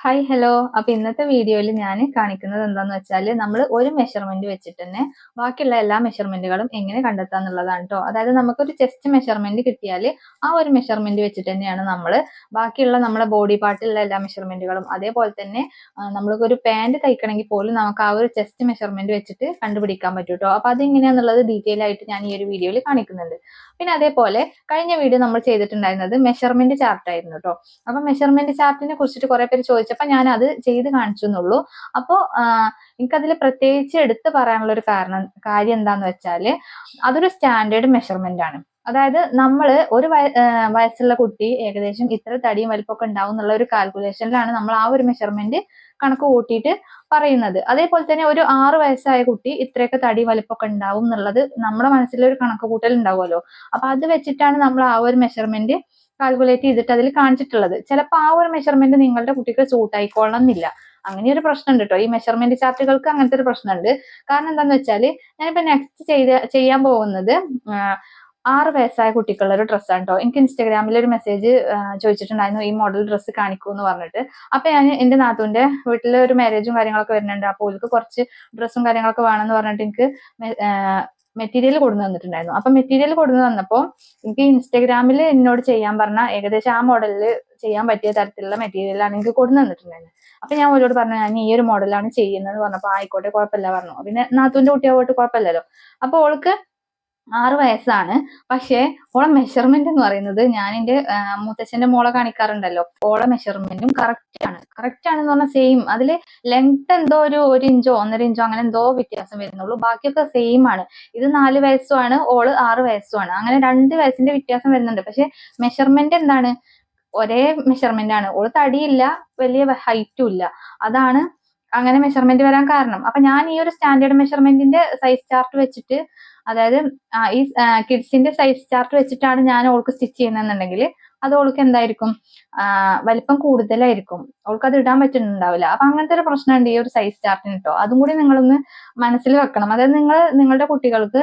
Hi hello അപ്പൊ ഇന്നത്തെ വീഡിയോയിൽ ഞാൻ കാണിക്കുന്നത് എന്താന്ന് വെച്ചാൽ നമ്മൾ ഒരു മെഷർമെന്റ് വെച്ചിട്ട് തന്നെ ബാക്കിയുള്ള എല്ലാ മെഷർമെന്റുകളും എങ്ങനെ കണ്ടെത്താം എന്നുള്ളതാണ് കേട്ടോ അതായത് നമുക്കൊരു ചെസ്റ്റ് മെഷർമെന്റ് കിട്ടിയാൽ ആ ഒരു മെഷർമെന്റ് വെച്ചിട്ട് തന്നെയാണ് നമ്മൾ ബാക്കിയുള്ള നമ്മുടെ ബോഡി പാർട്ടിലുള്ള എല്ലാ മെഷർമെന്റുകളും അതേപോലെ തന്നെ നമ്മൾക്ക് ഒരു പാന്റ് തയ്ക്കണമെങ്കിൽ പോലും നമുക്ക് ആ ഒരു ചെസ്റ്റ് മെഷർമെന്റ് വെച്ചിട്ട് കണ്ടുപിടിക്കാൻ പറ്റും കേട്ടോ അപ്പൊ അതെങ്ങനെയാന്നുള്ളത് ഡീറ്റെയിൽ ആയിട്ട് ഞാൻ ഈ ഒരു വീഡിയോയിൽ കാണിക്കുന്നുണ്ട്. പിന്നെ അതേപോലെ കഴിഞ്ഞ വീഡിയോ നമ്മൾ ചെയ്തിട്ടുണ്ടായിരുന്നത് മെഷർമെന്റ് ചാർട്ട് ആയിരുന്നു കേട്ടോ അപ്പൊ മെഷർമെന്റ് ചാർട്ടിനെ കുറിച്ചിട്ട് കുറെ പേര് ചോദിച്ചപ്പോൾ ഞാൻ അത് ചെയ്ത് കാണിച്ചു എന്നുള്ളൂ അപ്പോൾ എനിക്കതിൽ പ്രത്യേകിച്ച് എടുത്ത് പറയാനുള്ള ഒരു കാരണം കാര്യം എന്താന്ന് വെച്ചാൽ അതൊരു സ്റ്റാൻഡേർഡ് മെഷർമെന്റ് ആണ് അതായത് നമ്മൾ ഒരു വയസ്സുള്ള കുട്ടി ഏകദേശം ഇത്ര തടിയും വലിപ്പമൊക്കെ ഉണ്ടാവും എന്നുള്ള ഒരു കാൽക്കുലേഷനിലാണ് നമ്മൾ ആ ഒരു മെഷർമെന്റ് കണക്ക് കൂട്ടിയിട്ട് പറയുന്നത്. അതേപോലെ തന്നെ ഒരു ആറ് വയസ്സായ കുട്ടി ഇത്രയൊക്കെ തടി വലിപ്പമൊക്കെ ഉണ്ടാവും എന്നുള്ളത് നമ്മുടെ മനസ്സിലൊരു കണക്ക് കൂട്ടൽ ഉണ്ടാവുമല്ലോ അപ്പൊ അത് വെച്ചിട്ടാണ് നമ്മൾ ആ ഒരു മെഷർമെന്റ് കാൽക്കുലേറ്റ് ചെയ്തിട്ട് അതിൽ കാണിച്ചിട്ടുള്ളത്. ചിലപ്പോൾ ആ ഒരു മെഷർമെന്റ് നിങ്ങളുടെ കുട്ടിക്ക് സൂട്ട് ആയിക്കോളണം എന്നില്ല അങ്ങനെ ഒരു പ്രശ്നമുണ്ട് കേട്ടോ ഈ മെഷർമെന്റ് ചാർട്ടുകൾക്ക് അങ്ങനത്തെ ഒരു പ്രശ്നമുണ്ട്. കാരണം എന്താന്ന് വെച്ചാൽ ഞാനിപ്പോ നെക്സ്റ്റ് ചെയ്ത് ചെയ്യാൻ പോകുന്നത് ആറ് വയസ്സായ കുട്ടിക്കുള്ള ഒരു ഡ്രസ്സാണ് കേട്ടോ എനിക്ക് ഇൻസ്റ്റാഗ്രാമിൽ ഒരു മെസ്സേജ് ചോദിച്ചിട്ടുണ്ടായിരുന്നു ഈ മോഡൽ ഡ്രസ്സ് കാണിക്കൂ എന്ന് പറഞ്ഞിട്ട്. അപ്പൊ ഞാൻ എന്റെ നാത്തുവിന്റെ വീട്ടിൽ ഒരു മാരേജും കാര്യങ്ങളൊക്കെ വരുന്നുണ്ട്. അപ്പോൾ ഓൾക്ക് കുറച്ച് ഡ്രസ്സും കാര്യങ്ങളൊക്കെ വേണമെന്ന് പറഞ്ഞിട്ട് എനിക്ക് മെറ്റീരിയൽ കൊടുന്നു തന്നിട്ടുണ്ടായിരുന്നു. അപ്പൊ മെറ്റീരിയൽ കൊടുന്നു തന്നപ്പോൾ എനിക്ക് ഇൻസ്റ്റഗ്രാമിൽ എന്നോട് ചെയ്യാൻ പറഞ്ഞ ഏകദേശം ആ മോഡലിൽ ചെയ്യാൻ പറ്റിയ തരത്തിലുള്ള മെറ്റീരിയലാണ് എനിക്ക് കൊടുന്നു തന്നിട്ടുണ്ടായിരുന്നത്. അപ്പൊ ഞാൻ അവരോട് പറഞ്ഞു ഞാൻ ഈ ഒരു മോഡലാണ് ചെയ്യുന്നത് പറഞ്ഞപ്പോൾ ആയിക്കോട്ടെ കുഴപ്പമില്ല പറഞ്ഞു. പിന്നെ നാത്തുവിന്റെ കുട്ടിയാവോട്ട് കുഴപ്പമില്ലല്ലോ. അപ്പൊ ഓൾക്ക് ആറ് വയസ്സാണ്. പക്ഷേ ഓളെ മെഷർമെന്റ് എന്ന് പറയുന്നത് ഞാൻ എന്റെ മുത്തച്ഛന്റെ മോളെ കാണിക്കാറുണ്ടല്ലോ. ഓളെ മെഷർമെന്റും കറക്റ്റ് ആണ്. കറക്റ്റ് ആണെന്ന് പറഞ്ഞാൽ സെയിം അതിൽ ലെങ്ത് എന്തോ ഒരു ഒരു ഇഞ്ചോ ഒന്നര ഇഞ്ചോ അങ്ങനെ എന്തോ വ്യത്യാസം വരുന്നുള്ളൂ. ബാക്കിയൊക്കെ സെയിം ആണ്. ഇത് നാല് വയസ്സുമാണ് ഓൾ ആറ് വയസ്സുമാണ്. അങ്ങനെ രണ്ട് വയസ്സിന്റെ വ്യത്യാസം വരുന്നുണ്ട്. പക്ഷെ മെഷർമെന്റ് എന്താണ്? ഒരേ മെഷർമെന്റ് ആണ്. ഓൾ തടിയില്ല വലിയ ഹൈറ്റും ഇല്ല. അതാണ് അങ്ങനെ മെഷർമെന്റ് വരാൻ കാരണം. അപ്പൊ ഞാൻ ഈ ഒരു സ്റ്റാൻഡേർഡ് മെഷർമെന്റിന്റെ സൈസ് ചാർട്ട് വെച്ചിട്ട് അതായത് ഈ കിഡ്സിന്റെ സൈസ് ചാർട്ട് വെച്ചിട്ടാണ് ഞാൻ ഓൾക്ക് സ്റ്റിച്ച് ചെയ്യുന്നതെന്നുണ്ടെങ്കിൽ അത് ഓൾക്ക് എന്തായിരിക്കും? വലിപ്പം കൂടുതലായിരിക്കും. ഓൾക്ക് അത് ഇടാൻ പറ്റുന്നുണ്ടാവില്ല. അപ്പൊ അങ്ങനത്തെ ഒരു പ്രശ്നമുണ്ട് ഈ ഒരു സൈസ് ചാർട്ടിന് കേട്ടോ അതും കൂടി നിങ്ങളൊന്ന് മനസ്സിൽ വെക്കണം. അതായത് നിങ്ങൾ നിങ്ങളുടെ കുട്ടികൾക്ക്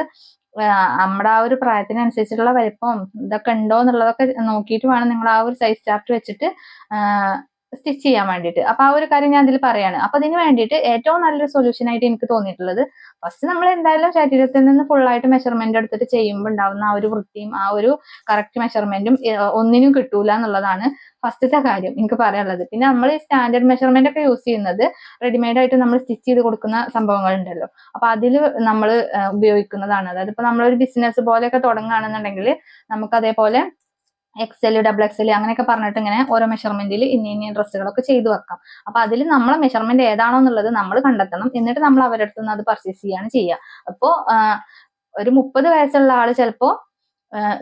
നമ്മുടെ ആ ഒരു പ്രായത്തിനനുസരിച്ചിട്ടുള്ള വലിപ്പം ഇതൊക്കെ ഉണ്ടോ എന്നുള്ളതൊക്കെ നോക്കിയിട്ട് വേണം നിങ്ങൾ ആ ഒരു സൈസ് ചാർട്ട് വെച്ചിട്ട് സ്റ്റിച്ച് ചെയ്യാൻ വേണ്ടിയിട്ട്. അപ്പൊ ആ ഒരു കാര്യം ഞാൻ ഇതിൽ പറയാണ്. അപ്പൊ അതിന് വേണ്ടിയിട്ട് ഏറ്റവും നല്ലൊരു സൊല്യൂഷൻ ആയിട്ട് എനിക്ക് തോന്നിയിട്ടുള്ളത് ഫസ്റ്റ് നമ്മൾ എന്തായാലും ശരീരത്തിൽ നിന്ന് ഫുൾ ആയിട്ട് മെഷർമെന്റ് എടുത്തിട്ട് ചെയ്യുമ്പോൾ ഉണ്ടാവുന്ന ആ ഒരു വൃത്തിയും ആ ഒരു കറക്റ്റ് മെഷർമെന്റും ഒന്നിനും കിട്ടൂല എന്നുള്ളതാണ് ഫസ്റ്റത്തെ കാര്യം എനിക്ക് പറയാനുള്ളത്. പിന്നെ നമ്മൾ ഈ സ്റ്റാൻഡേർഡ് മെഷർമെന്റ് ഒക്കെ യൂസ് ചെയ്യുന്നത് റെഡിമെയ്ഡ് ആയിട്ട് നമ്മൾ സ്റ്റിച്ച് ചെയ്ത് കൊടുക്കുന്ന സംഭവങ്ങൾ ഉണ്ടല്ലോ. അപ്പൊ അതിൽ നമ്മൾ ഉപയോഗിക്കുന്നതാണ്. അതായത് ഇപ്പൊ നമ്മളൊരു ബിസിനസ് പോലെയൊക്കെ തുടങ്ങുകയാണെന്നുണ്ടെങ്കിൽ നമുക്ക് അതേപോലെ എക്സൽ ഡബിൾ എക്സൽ അങ്ങനെയൊക്കെ പറഞ്ഞിട്ട് ഇങ്ങനെ ഓരോ മെഷർമെന്റിൽ ഇന്ന ഇന്ന ഡ്രസ്സുകളൊക്കെ ചെയ്തു വെക്കാം. അപ്പൊ അതിൽ നമ്മളെ മെഷർമെന്റ് ഏതാണോ എന്നുള്ളത് നമ്മൾ കണ്ടെത്തണം. എന്നിട്ട് നമ്മൾ അവരുടെ അടുത്ത് നിന്ന് അത് പർച്ചേസ് ചെയ്യാണ് ചെയ്യുക. അപ്പോൾ ഒരു മുപ്പത് വയസ്സുള്ള ആൾ ചിലപ്പോ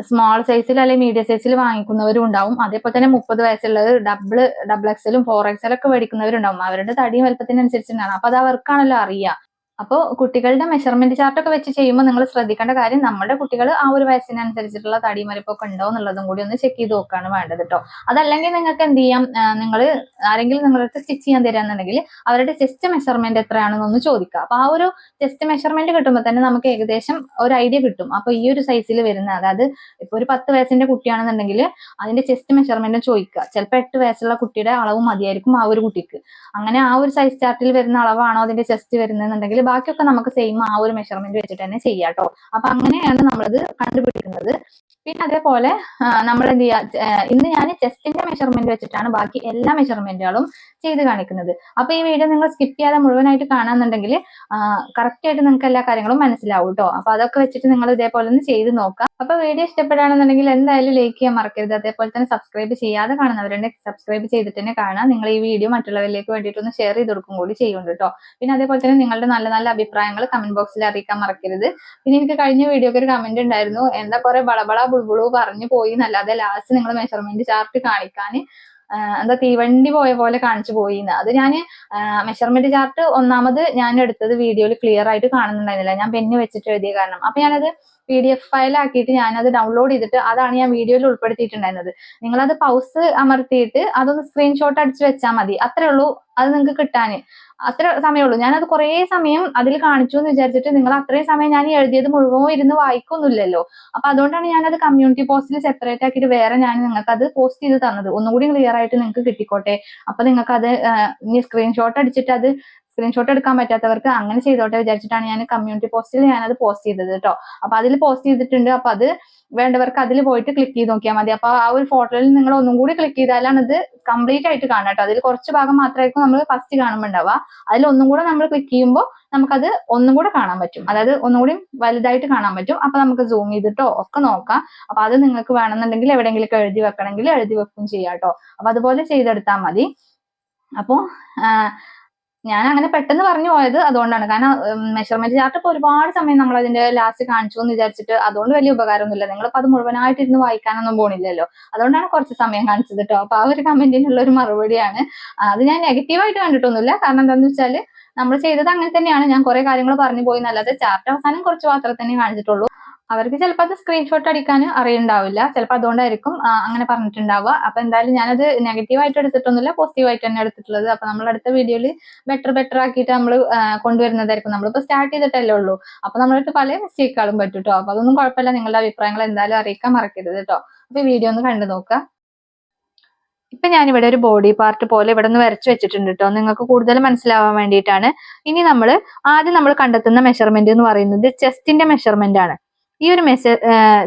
സ്മോൾ സൈസിൽ അല്ലെങ്കിൽ മീഡിയം സൈസിൽ വാങ്ങിക്കുന്നവരും ഉണ്ടാവും. അതേപോലെ തന്നെ മുപ്പത് വയസ്സുള്ളവർ ഡബിൾ ഡബിൾ എക്സലും ഫോർ എക്സലും ഒക്കെ മേടിക്കുന്നവരുണ്ടാവും അവരുടെ തടിയും വലുപ്പത്തിനനുസരിച്ചിട്ടാണ് അപ്പൊ അത് അവർക്കാണല്ലോ അറിയാം. അപ്പോൾ കുട്ടികളുടെ മെഷർമെന്റ് ചാർട്ടൊക്കെ വെച്ച് ചെയ്യുമ്പോൾ നിങ്ങൾ ശ്രദ്ധിക്കേണ്ട കാര്യം നമ്മുടെ കുട്ടികൾ ആ ഒരു വയസ്സിനനുസരിച്ചിട്ടുള്ള തടി മരപ്പൊക്കെ ഉണ്ടോ എന്നുള്ളതും കൂടി ഒന്ന് ചെക്ക് ചെയ്ത് നോക്കുകയാണ് വേണ്ടത് കേട്ടോ അതല്ലെങ്കിൽ നിങ്ങൾക്ക് എന്ത് ചെയ്യാം നിങ്ങൾ ആരെങ്കിലും നിങ്ങൾക്ക് സ്റ്റിച്ച് ചെയ്യാൻ തരാന്നുണ്ടെങ്കിൽ അവരുടെ ചെസ്റ്റ് മെഷർമെന്റ് എത്രയാണെന്നൊന്ന് ചോദിക്കുക അപ്പൊ ആ ഒരു ചെസ്റ്റ് മെഷർമെന്റ് കിട്ടുമ്പോൾ തന്നെ നമുക്ക് ഏകദേശം ഒരു ഐഡിയ കിട്ടും. അപ്പൊ ഈ ഒരു സൈസിൽ വരുന്ന അതായത് ഇപ്പൊ ഒരു പത്ത് വയസ്സിന്റെ കുട്ടിയാണെന്നുണ്ടെങ്കിൽ അതിന്റെ ചെസ്റ്റ് മെഷർമെന്റ് ചോദിക്കുക. ചിലപ്പോൾ എട്ട് വയസ്സുള്ള കുട്ടിയുടെ അളവ് മതിയായിരിക്കും ആ ഒരു കുട്ടിക്ക്. അങ്ങനെ ആ ഒരു സൈസ് ചാർട്ടിൽ വരുന്ന അളവാണോ അതിന്റെ ചെസ്റ്റ് വരുന്നതെന്നുണ്ടെങ്കിൽ ബാക്കിയൊക്കെ നമുക്ക് സെയിം ആ ഒരു മെഷർമെന്റ് വെച്ചിട്ട് തന്നെ ചെയ്യാം കേട്ടോ അപ്പൊ അങ്ങനെയാണ് നമ്മളിത് കണ്ടുപിടിക്കുന്നത്. പിന്നെ അതേപോലെ നമ്മൾ എന്ത് ചെയ്യുക ഇന്ന് ഞാൻ ചെസ്റ്റിന്റെ മെഷർമെന്റ് വെച്ചിട്ടാണ് ബാക്കി എല്ലാ മെഷർമെന്റുകളും ചെയ്ത് കാണിക്കുന്നത്. അപ്പൊ ഈ വീഡിയോ നിങ്ങൾ സ്കിപ്പ് ചെയ്യാതെ മുഴുവനായിട്ട് കാണാന്നുണ്ടെങ്കിൽ കറക്റ്റ് ആയിട്ട് നിങ്ങൾക്ക് എല്ലാ കാര്യങ്ങളും മനസ്സിലാവും കേട്ടോ അപ്പൊ അതൊക്കെ വെച്ചിട്ട് നിങ്ങൾ ഇതേപോലെ ഒന്ന് ചെയ്ത് നോക്കാം. അപ്പൊ വീഡിയോ ഇഷ്ടപ്പെടുകയാണെന്നുണ്ടെങ്കിൽ എന്തായാലും ലൈക്ക് ചെയ്യാൻ മറക്കരുത്. അതേപോലെ തന്നെ സബ്സ്ക്രൈബ് ചെയ്യാതെ കാണുന്നവരുണ്ട് സബ്സ്ക്രൈബ് ചെയ്തിട്ട് തന്നെ കാണാം നിങ്ങൾ ഈ വീഡിയോ മറ്റുള്ളവരിലേക്ക് വേണ്ടിയിട്ട് ഒന്ന് ഷെയർ ചെയ്ത് കൊടുക്കും കൂടി ചെയ്യുന്നുണ്ട് കേട്ടോ. പിന്നെ അതേപോലെ തന്നെ നിങ്ങളുടെ നല്ല നല്ല അഭിപ്രായങ്ങൾ കമന്റ് ബോക്സിൽ അറിയിക്കാൻ മറക്കരുത്. പിന്നെ എനിക്ക് കഴിഞ്ഞ വീഡിയോക്ക് ഒരു കമന്റ് ഉണ്ടായിരുന്നു. എന്താ കുറെ ബളബള ബുൾബുളു പറഞ്ഞു പോയി എന്നല്ലാതെ ലാസ്റ്റ് നിങ്ങൾ മെഷർമെന്റ് ചാർട്ട് കാണിക്കാൻ എന്താ തീവണ്ടി പോയ പോലെ കാണിച്ചു പോയി എന്ന്. അത് ഞാൻ മെഷർമെന്റ് ചാർട്ട് ഒന്നാമത് ഞാൻ എടുത്തത് വീഡിയോയിൽ ക്ലിയർ ആയിട്ട് കാണുന്നുണ്ടായിരുന്നില്ല. ഞാൻ പെന്ന് വെച്ചിട്ട് എഴുതിയ കാരണം. അപ്പൊ ഞാനത് പി ഡി എഫ് ഫയൽ ആക്കിയിട്ട് ഞാനത് ഡൗൺലോഡ് ചെയ്തിട്ട് അതാണ് ഞാൻ വീഡിയോയിൽ ഉൾപ്പെടുത്തിയിട്ടുണ്ടായിരുന്നത്. നിങ്ങളത് പൗസ് അമർത്തിയിട്ട് അതൊന്ന് സ്ക്രീൻഷോട്ട് അടിച്ച് വെച്ചാൽ മതി. അത്രേ ഉള്ളൂ അത് നിങ്ങൾക്ക് കിട്ടാന്. അത്ര സമയമുള്ളൂ ഞാനത് കുറേ സമയം അതിൽ കാണിച്ചു എന്ന് വിചാരിച്ചിട്ട് നിങ്ങൾ അത്രയും സമയം ഞാൻ എഴുതിയത് മുഴുവൻ ഇരുന്ന് വായിക്കൊന്നുമില്ലല്ലോ. അപ്പൊ അതുകൊണ്ടാണ് ഞാനത് കമ്മ്യൂണിറ്റി പോസ്റ്റിൽ സെപ്പറേറ്റ് ആക്കിയിട്ട് വേറെ ഞാൻ നിങ്ങൾക്ക് അത് പോസ്റ്റ് ചെയ്ത് തന്നത്. ഒന്നുകൂടി ക്ലിയർ ആയിട്ട് നിങ്ങൾക്ക് കിട്ടിക്കോട്ടെ. അപ്പൊ നിങ്ങൾക്ക് അത് സ്ക്രീൻഷോട്ട് അടിച്ചിട്ട് അത് സ്ക്രീൻഷോട്ട് എടുക്കാൻ പറ്റാത്തവർക്ക് അങ്ങനെ ചെയ്തോട്ടെ വിചാരിച്ചിട്ടാണ് ഞാൻ കമ്മ്യൂണിറ്റി പോസ്റ്റിൽ ഞാനത് പോസ്റ്റ് ചെയ്തത് കേട്ടോ അപ്പൊ അതിൽ പോസ്റ്റ് ചെയ്തിട്ടുണ്ട്. അപ്പൊ അത് വേണ്ടവർക്ക് അതിൽ പോയിട്ട് ക്ലിക്ക് ചെയ്ത് നോക്കിയാൽ മതി. അപ്പൊ ആ ഒരു ഫോട്ടോയിൽ നിങ്ങൾ ഒന്നും കൂടി ക്ലിക്ക് ചെയ്താലാണ് ഇത് കംപ്ലീറ്റ് ആയിട്ട് കാണാം കേട്ടോ അതിൽ കുറച്ച് ഭാഗം മാത്രമായിരിക്കും നമ്മൾ ഫസ്റ്റ് കാണുമ്പോൾ അതിൽ ഒന്നും കൂടെ നമ്മൾ ക്ലിക്ക് ചെയ്യുമ്പോൾ നമുക്കത് ഒന്നും കൂടെ കാണാൻ പറ്റും. അതായത് ഒന്നും കൂടി വലുതായിട്ട് കാണാൻ പറ്റും. അപ്പൊ നമുക്ക് സൂം ചെയ്തിട്ടോ ഒക്കെ നോക്കാം. അപ്പൊ അത് നിങ്ങൾക്ക് വേണമെന്നുണ്ടെങ്കിൽ എവിടെയെങ്കിലും എഴുതി വെക്കണമെങ്കിൽ എഴുതി വെക്കും ചെയ്യാം കേട്ടോ അപ്പൊ അതുപോലെ ചെയ്തെടുത്താൽ മതി. അപ്പോ ഞാൻ അങ്ങനെ പെട്ടെന്ന് പറഞ്ഞു പോയത് അതുകൊണ്ടാണ്. കാരണം മെഷർമെന്റ് ചാർട്ട് ഇപ്പൊ ഒരുപാട് സമയം നമ്മൾ അതിന്റെ ലാസ്റ്റ് കാണിച്ചു എന്ന് വിചാരിച്ചിട്ട് അതുകൊണ്ട് വലിയ ഉപകാരമൊന്നുമില്ല. നിങ്ങളിപ്പോ അത് മുഴുവനായിട്ട് ഇരുന്ന് വായിക്കാനൊന്നും പോണില്ലല്ലോ. അതുകൊണ്ടാണ് കുറച്ച് സമയം കാണിച്ചത് കേട്ടോ അപ്പൊ ആ ഒരു കമന്റിനുള്ള ഒരു മറുപടിയാണ്. അത് ഞാൻ നെഗറ്റീവായിട്ട് കണ്ടിട്ടൊന്നുമില്ല. കാരണം എന്താണെന്ന് വെച്ചാൽ നമ്മൾ ചെയ്തത് അങ്ങനെ തന്നെയാണ്. ഞാൻ കുറെ കാര്യങ്ങൾ പറഞ്ഞു പോയി. എന്നല്ലാതെ ചാർട്ട് അവസാനം കുറച്ച് മാത്രമേ തന്നെ കാണിച്ചിട്ടുള്ളൂ. അവർക്ക് ചിലപ്പോൾ അത് സ്ക്രീൻഷോട്ട് അടിക്കാൻ അറിയുണ്ടാവില്ല. ചിലപ്പോൾ അതുകൊണ്ടായിരിക്കും അങ്ങനെ പറഞ്ഞിട്ടുണ്ടാവുക. അപ്പൊ എന്തായാലും ഞാനത് നെഗറ്റീവ് ആയിട്ട് എടുത്തിട്ടൊന്നുമില്ല പോസിറ്റീവ് ആയിട്ട് തന്നെ എടുത്തിട്ടുള്ളത്. അപ്പൊ നമ്മൾ അടുത്ത വീഡിയോയിൽ ബെറ്റർ ബെറ്റർ ആക്കിയിട്ട് നമ്മൾ കൊണ്ടുവരുന്നതായിരിക്കും. നമ്മളിപ്പോ സ്റ്റാർട്ട് ചെയ്തിട്ടല്ലേ ഉള്ളൂ. അപ്പൊ നമ്മളിട്ട് പല മിസ്റ്റേക്കുകളും പറ്റും കേട്ടോ അപ്പൊ അതൊന്നും കുഴപ്പമില്ല. നിങ്ങളുടെ അഭിപ്രായങ്ങൾ എന്തായാലും അറിയിക്കാൻ മറക്കരുത് കേട്ടോ അപ്പൊ വീഡിയോ ഒന്ന് കണ്ടു നോക്കുക. ഇപ്പൊ ഞാനിവിടെ ഒരു ബോഡി പാർട്ട് പോലെ ഇവിടെ നിന്ന് വരച്ചു വെച്ചിട്ടുണ്ട് കേട്ടോ നിങ്ങൾക്ക് കൂടുതൽ മനസ്സിലാവാൻ വേണ്ടിയിട്ടാണ്. ഇനി നമ്മൾ ആദ്യം നമ്മൾ കണ്ടെത്തുന്ന മെഷർമെന്റ് എന്ന് പറയുന്നത് ചെസ്റ്റിന്റെ മെഷർമെന്റ് ആണ്. ഈ ഒരു മെഷ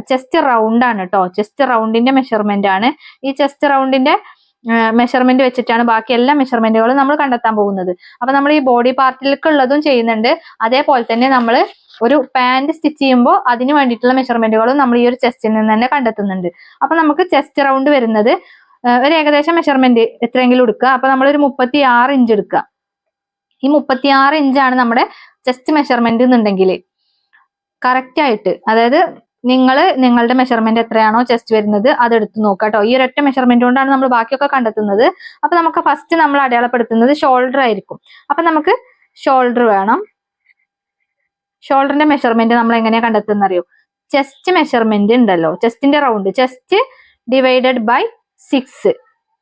ചെസ്റ്റ് റൗണ്ട് ആണ് കേട്ടോ ചെസ്റ്റ് റൗണ്ടിന്റെ മെഷർമെന്റ് ആണ്. ഈ ചെസ്റ്റ് റൗണ്ടിന്റെ മെഷർമെന്റ് വെച്ചിട്ടാണ് ബാക്കി എല്ലാ മെഷർമെന്റുകളും നമ്മൾ കണ്ടെത്താൻ പോകുന്നത്. അപ്പൊ നമ്മൾ ഈ ബോഡി പാർട്ടിലേക്ക് ഉള്ളതും ചെയ്യുന്നുണ്ട്. അതേപോലെ തന്നെ നമ്മൾ ഒരു പാന്റ് സ്റ്റിച്ച് ചെയ്യുമ്പോൾ അതിന് വേണ്ടിയിട്ടുള്ള മെഷർമെന്റുകളും നമ്മൾ ഈ ഒരു ചെസ്റ്റിൽ നിന്ന് തന്നെ കണ്ടെത്തുന്നുണ്ട്. അപ്പൊ നമുക്ക് ചെസ്റ്റ് റൗണ്ട് വരുന്നത് ഒരു ഏകദേശം മെഷർമെന്റ് എത്രയെങ്കിലും എടുക്കുക. അപ്പൊ നമ്മൾ ഒരു മുപ്പത്തി ആറ് ഇഞ്ച് എടുക്കുക. ഈ മുപ്പത്തി ആറ് ഇഞ്ചാണ് നമ്മുടെ ചെസ്റ്റ് മെഷർമെന്റ് എന്നുണ്ടെങ്കിൽ. കറക്റ്റ് ആയിട്ട് അതായത് നിങ്ങൾ നിങ്ങളുടെ മെഷർമെന്റ് എത്രയാണോ ചെസ്റ്റ് വരുന്നത് അത് എടുത്ത് നോക്കുക കേട്ടോ. ഈ ഒരൊറ്റ മെഷർമെന്റ് കൊണ്ടാണ് നമ്മൾ ബാക്കിയൊക്കെ കണ്ടെത്തുന്നത്. അപ്പൊ നമുക്ക് ഫസ്റ്റ് നമ്മൾ അടയാളപ്പെടുത്തുന്നത് ഷോൾഡർ ആയിരിക്കും. അപ്പൊ നമുക്ക് ഷോൾഡർ വേണം. ഷോൾഡറിന്റെ മെഷർമെന്റ് നമ്മൾ എങ്ങനെയാ കണ്ടെത്തുന്ന അറിയോ? ചെസ്റ്റ് മെഷർമെന്റ് ഉണ്ടല്ലോ. ചെസ്റ്റിന്റെ round chest divided by six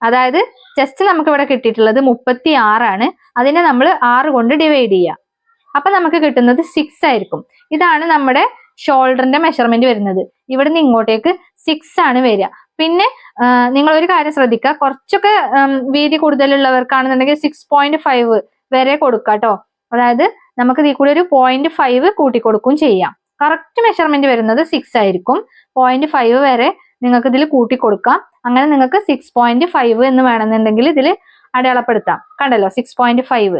അതായത് ചെസ്റ്റ് നമുക്ക് ഇവിടെ കിട്ടിയിട്ടുള്ളത് മുപ്പത്തി ആറാണ് അതിനെ നമ്മൾ ആറ് കൊണ്ട് ഡിവൈഡ് ചെയ്യുക അപ്പൊ നമുക്ക് കിട്ടുന്നത് സിക്സ് ആയിരിക്കും. ഇതാണ് നമ്മുടെ ഷോൾഡറിന്റെ മെഷർമെന്റ് വരുന്നത്. ഇവിടെ നിന്ന് ഇങ്ങോട്ടേക്ക് സിക്സ് ആണ് വരിക. പിന്നെ നിങ്ങൾ ഒരു കാര്യം ശ്രദ്ധിക്കുക. കുറച്ചൊക്കെ വീതി കൂടുതലുള്ളവർക്കാണെന്നുണ്ടെങ്കിൽ സിക്സ് പോയിന്റ് ഫൈവ് വരെ കൊടുക്കുക കേട്ടോ അതായത് നമുക്ക് ഇതിൽ കൂടി ഒരു പോയിന്റ് ഫൈവ് കൂട്ടി കൊടുക്കും ചെയ്യാം. കറക്റ്റ് മെഷർമെന്റ് വരുന്നത് സിക്സ് ആയിരിക്കും. പോയിന്റ് ഫൈവ് വരെ നിങ്ങൾക്ക് ഇതിൽ കൂട്ടി കൊടുക്കാം അങ്ങനെ നിങ്ങൾക്ക് സിക്സ് പോയിന്റ് ഫൈവ് എന്ന് വേണമെന്നുണ്ടെങ്കിൽ ഇതിൽ അടയാളപ്പെടുത്താം. കണ്ടല്ലോ സിക്സ് പോയിന്റ് ഫൈവ്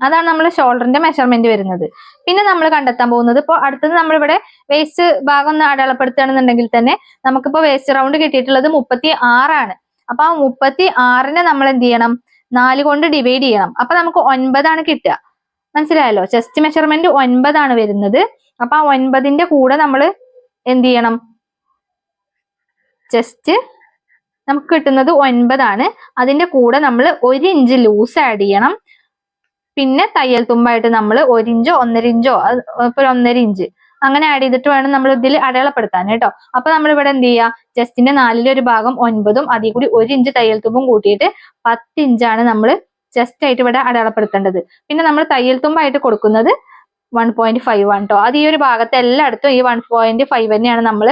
അതാണ് നമ്മൾ ഷോൾഡറിന്റെ മെഷർമെന്റ് വരുന്നത്. പിന്നെ നമ്മൾ കണ്ടെത്താൻ പോകുന്നത് ഇപ്പോൾ അടുത്തത് നമ്മളിവിടെ വേസ്റ്റ് ഭാഗം ഒന്ന് അടയാളപ്പെടുത്തുകയാണെന്നുണ്ടെങ്കിൽ തന്നെ നമുക്കിപ്പോൾ വേസ്റ്റ് റൗണ്ട് കിട്ടിയിട്ടുള്ളത് മുപ്പത്തി ആറാണ് അപ്പൊ ആ മുപ്പത്തി ആറിനെ നമ്മൾ എന്ത് ചെയ്യണം? നാല് കൊണ്ട് ഡിവൈഡ് ചെയ്യണം. അപ്പൊ നമുക്ക് ഒൻപതാണ് കിട്ടുക. മനസ്സിലായല്ലോ? ചെസ്റ്റ് മെഷർമെന്റ് ഒൻപതാണ് വരുന്നത്. അപ്പൊ ആ ഒൻപതിന്റെ കൂടെ നമ്മൾ എന്ത് ചെയ്യണം? ചെസ്റ്റ് നമുക്ക് കിട്ടുന്നത് ഒൻപതാണ്. അതിന്റെ കൂടെ നമ്മൾ ഒരു ഇഞ്ച് ലൂസ് ആഡ് ചെയ്യണം. പിന്നെ തയ്യൽ തുമ്പായിട്ട് നമ്മൾ ഒരു ഇഞ്ചോ ഒന്നര ഇഞ്ചോ ഒരു ഒന്നര ഇഞ്ച് അങ്ങനെ ആഡ് ചെയ്തിട്ട് വേണം നമ്മൾ ഇതിൽ അടയാളപ്പെടുത്താൻ കേട്ടോ. അപ്പൊ നമ്മൾ ഇവിടെ എന്ത് ചെയ്യുക ചെസ്റ്റിന്റെ നാലിലൊരു ഭാഗം ഒൻപതും അതിൽ കൂടി ഒരു ഇഞ്ച് തയ്യൽ തുമ്പും കൂട്ടിയിട്ട് പത്ത് ഇഞ്ചാണ് നമ്മൾ ചെസ്റ്റ് ആയിട്ട് ഇവിടെ അടയാളപ്പെടുത്തേണ്ടത്. പിന്നെ നമ്മൾ തയ്യൽ തുമ്പായിട്ട് കൊടുക്കുന്നത് വൺ പോയിന്റ് ഫൈവ് ആണ് കേട്ടോ അത് ഈ ഒരു ഭാഗത്ത് എല്ലായിടത്തും ഈ വൺ പോയിന്റ് ഫൈവ് തന്നെയാണ് നമ്മൾ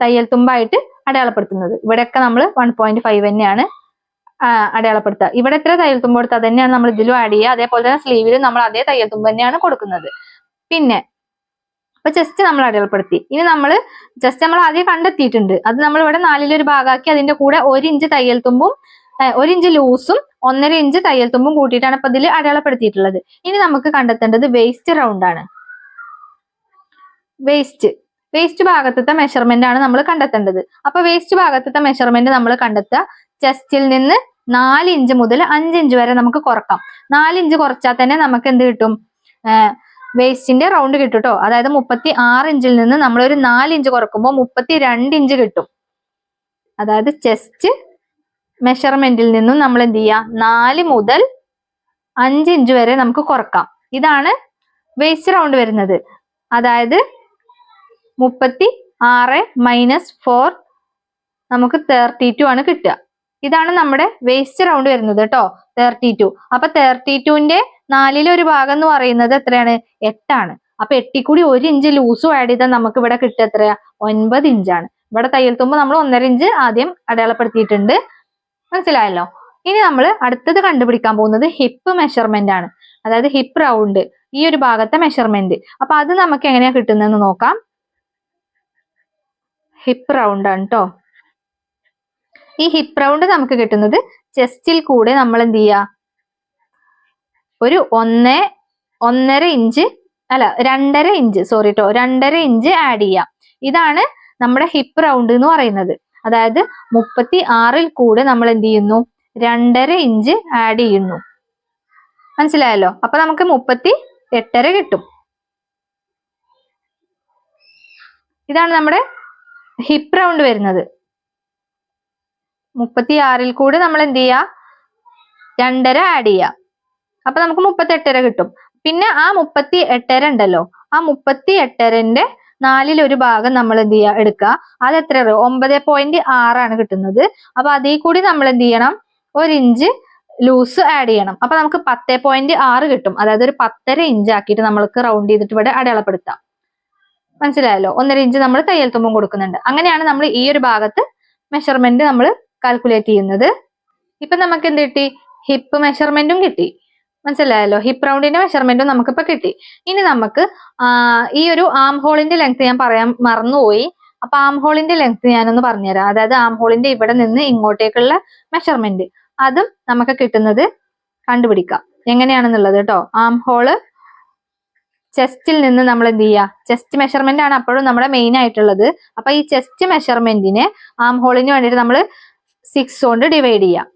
തയ്യൽ തുമ്പായിട്ട് അടയാളപ്പെടുത്തുന്നത്. ഇവിടെയൊക്കെ നമ്മൾ വൺ പോയിന്റ് ഫൈവ് തന്നെയാണ് അടയാളപ്പെടുത്തുക. ഇവിടെ എത്ര തയ്യൽ തുമ്പ് കൊടുത്താൽ തന്നെയാണ് നമ്മൾ ഇതിലും ആഡ് ചെയ്യുക. അതേപോലെ തന്നെ സ്ലീവിലും നമ്മൾ അതേ തയ്യൽ തുമ്പ് തന്നെയാണ് കൊടുക്കുന്നത്. പിന്നെ ഇപ്പൊ ജസ്റ്റ് നമ്മൾ അടയാളപ്പെടുത്തി. ഇനി നമ്മൾ ജസ്റ്റ് നമ്മൾ ആദ്യം കണ്ടെത്തിയിട്ടുണ്ട്. അത് നമ്മൾ ഇവിടെ നാലിലൊരു ഭാഗമാക്കി അതിന്റെ കൂടെ ഒരു ഇഞ്ച് തയ്യൽ തുമ്പും ഒരു ഇഞ്ച് ലൂസും ഒന്നര ഇഞ്ച് തയ്യൽ തുമ്പും കൂട്ടിയിട്ടാണ് ഇപ്പൊ ഇതിൽ അടയാളപ്പെടുത്തിയിട്ടുള്ളത്. ഇനി നമുക്ക് കണ്ടെത്തേണ്ടത് വേസ്റ്റ് റൗണ്ട് ആണ്. വേസ്റ്റ് വേസ്റ്റ് ഭാഗത്തത്തെ മെഷർമെന്റ് ആണ് നമ്മൾ കണ്ടെത്തേണ്ടത്. അപ്പൊ വേസ്റ്റ് ഭാഗത്തത്തെ മെഷർമെന്റ് നമ്മൾ കണ്ടെത്തുക. ചെസ്റ്റിൽ നിന്ന് നാല് ഇഞ്ച് മുതൽ അഞ്ച് ഇഞ്ച് വരെ നമുക്ക് കുറക്കാം. നാല് ഇഞ്ച് കുറച്ചാൽ തന്നെ നമുക്ക് എന്ത് കിട്ടും? വേസ്റ്റിന്റെ റൗണ്ട് കിട്ടും കേട്ടോ അതായത് മുപ്പത്തി ആറ് ഇഞ്ചിൽ നിന്ന് നമ്മൾ ഒരു നാല് ഇഞ്ച് കുറക്കുമ്പോൾ മുപ്പത്തി രണ്ട് ഇഞ്ച് കിട്ടും. അതായത് ചെസ്റ്റ് മെഷർമെന്റിൽ നിന്നും നമ്മൾ എന്ത് ചെയ്യുക നാല് മുതൽ അഞ്ച് ഇഞ്ച് വരെ നമുക്ക് കുറക്കാം. ഇതാണ് വേസ്റ്റ് റൗണ്ട് വരുന്നത്. അതായത് മുപ്പത്തി ആറ് മൈനസ് ഫോർ നമുക്ക് തേർട്ടി ടു ആണ് കിട്ടുക. ഇതാണ് നമ്മുടെ വേസ്റ്റ് റൗണ്ട് വരുന്നത് കേട്ടോ തേർട്ടി ടു അപ്പൊ തേർട്ടി ടുവിന്റെ നാലിലൊരു ഭാഗം എന്ന് പറയുന്നത് എത്രയാണ്? എട്ടാണ്. അപ്പൊ എട്ടി കൂടി ഒരു ഇഞ്ച് ലൂസും ആഡ് ചെയ്താൽ നമുക്ക് ഇവിടെ കിട്ടുക എത്രയാ? ഒൻപത് ഇഞ്ചാണ് ഇവിടെ തയ്യൽ തുമ്പ് നമ്മൾ ഒന്നര ഇഞ്ച് ആദ്യം അടയാളപ്പെടുത്തിയിട്ടുണ്ട്. മനസ്സിലായല്ലോ? ഇനി നമ്മൾ അടുത്തത് കണ്ടുപിടിക്കാൻ പോകുന്നത് ഹിപ്പ് മെഷർമെന്റ് ആണ്. അതായത് ഹിപ്പ് റൗണ്ട് ഈ ഒരു ഭാഗത്തെ മെഷർമെന്റ് അപ്പൊ അത് നമുക്ക് എങ്ങനെയാ കിട്ടുന്നതെന്ന് നോക്കാം. ഹിപ്പ് റൗണ്ട് ആണ് കേട്ടോ ഈ ഹിപ്പ് റൗണ്ട് നമുക്ക് കിട്ടുന്നത് ചെസ്റ്റിൽ കൂടെ നമ്മൾ എന്ത് ചെയ്യുക ഒരു ഒന്ന് ഒന്നര ഇഞ്ച് അല്ല രണ്ടര ഇഞ്ച് സോറി കേട്ടോ രണ്ടര ഇഞ്ച് ആഡ് ചെയ്യാം. ഇതാണ് നമ്മുടെ ഹിപ്പ് റൗണ്ട് എന്ന് പറയുന്നത്. അതായത് മുപ്പത്തി ആറിൽ കൂടെ നമ്മൾ എന്ത് ചെയ്യുന്നു? രണ്ടര ഇഞ്ച് ആഡ് ചെയ്യുന്നു. മനസ്സിലായല്ലോ? അപ്പൊ നമുക്ക് മുപ്പത്തി എട്ടര കിട്ടും. ഇതാണ് നമ്മുടെ ഹിപ്പ് റൗണ്ട് വരുന്നത്. മുപ്പത്തി ആറിൽ കൂടെ നമ്മൾ എന്ത് ചെയ്യുക രണ്ടര ആഡ് ചെയ്യുക അപ്പൊ നമുക്ക് മുപ്പത്തി എട്ടര കിട്ടും. പിന്നെ ആ മുപ്പത്തി എട്ടര ഉണ്ടല്ലോ ആ മുപ്പത്തി എട്ടരന്റെ നാലിൽ ഒരു ഭാഗം നമ്മൾ എന്ത് ചെയ്യുക എടുക്കുക. അത് എത്ര ഒമ്പത് പോയിന്റ് ആറാണ് കിട്ടുന്നത്. അപ്പൊ അതിൽ കൂടി നമ്മൾ എന്ത് ചെയ്യണം? ഒരു ഇഞ്ച് ലൂസ് ആഡ് ചെയ്യണം. അപ്പൊ നമുക്ക് പത്ത് പോയിന്റ് ആറ് കിട്ടും. അതായത് ഒരു പത്തര ഇഞ്ച് ആക്കിയിട്ട് നമ്മൾക്ക് റൗണ്ട് ചെയ്തിട്ട് ഇവിടെ അടയാളപ്പെടുത്താം. മനസ്സിലായല്ലോ? ഒന്നര ഇഞ്ച് നമ്മൾ തയ്യൽ തുമ്പും കൊടുക്കുന്നുണ്ട്. അങ്ങനെയാണ് നമ്മൾ ഈ ഒരു ഭാഗത്ത് മെഷർമെന്റ് നമ്മൾ കാൽക്കുലേറ്റ് ചെയ്യുന്നത്. ഇപ്പൊ നമുക്ക് എന്ത് കിട്ടി? ഹിപ്പ് മെഷർമെന്റും കിട്ടി. മനസ്സിലായല്ലോ? ഹിപ്പ് റൗണ്ടിന്റെ മെഷർമെന്റും നമുക്കിപ്പോ കിട്ടി. ഇനി നമുക്ക് ഈ ഒരു ആം ഹോളിന്റെ ലെങ്ത് ഞാൻ പറയാൻ മറന്നുപോയി. അപ്പൊ ആം ഹോളിന്റെ ലെങ്ത് ഞാനൊന്ന് പറഞ്ഞുതരാം. അതായത് ആം ഹോളിന്റെ ഇവിടെ നിന്ന് ഇങ്ങോട്ടേക്കുള്ള മെഷർമെന്റ് അതും നമുക്ക് കിട്ടുന്നത് കണ്ടുപിടിക്കാം. എങ്ങനെയാണെന്നുള്ളത് കേട്ടോ ആം ഹോൾ ചെസ്റ്റിൽ നിന്ന് നമ്മൾ എന്ത് ചെയ്യുക? ചെസ്റ്റ് മെഷർമെന്റ് ആണ് അപ്പോഴും നമ്മുടെ മെയിൻ ആയിട്ടുള്ളത്. അപ്പൊ ഈ ചെസ്റ്റ് മെഷർമെന്റിനെ ആം ഹോളിന് വേണ്ടിയിട്ട് നമ്മൾ സിക്സ് കൊണ്ട് ഡിവൈഡ് ചെയ്യാം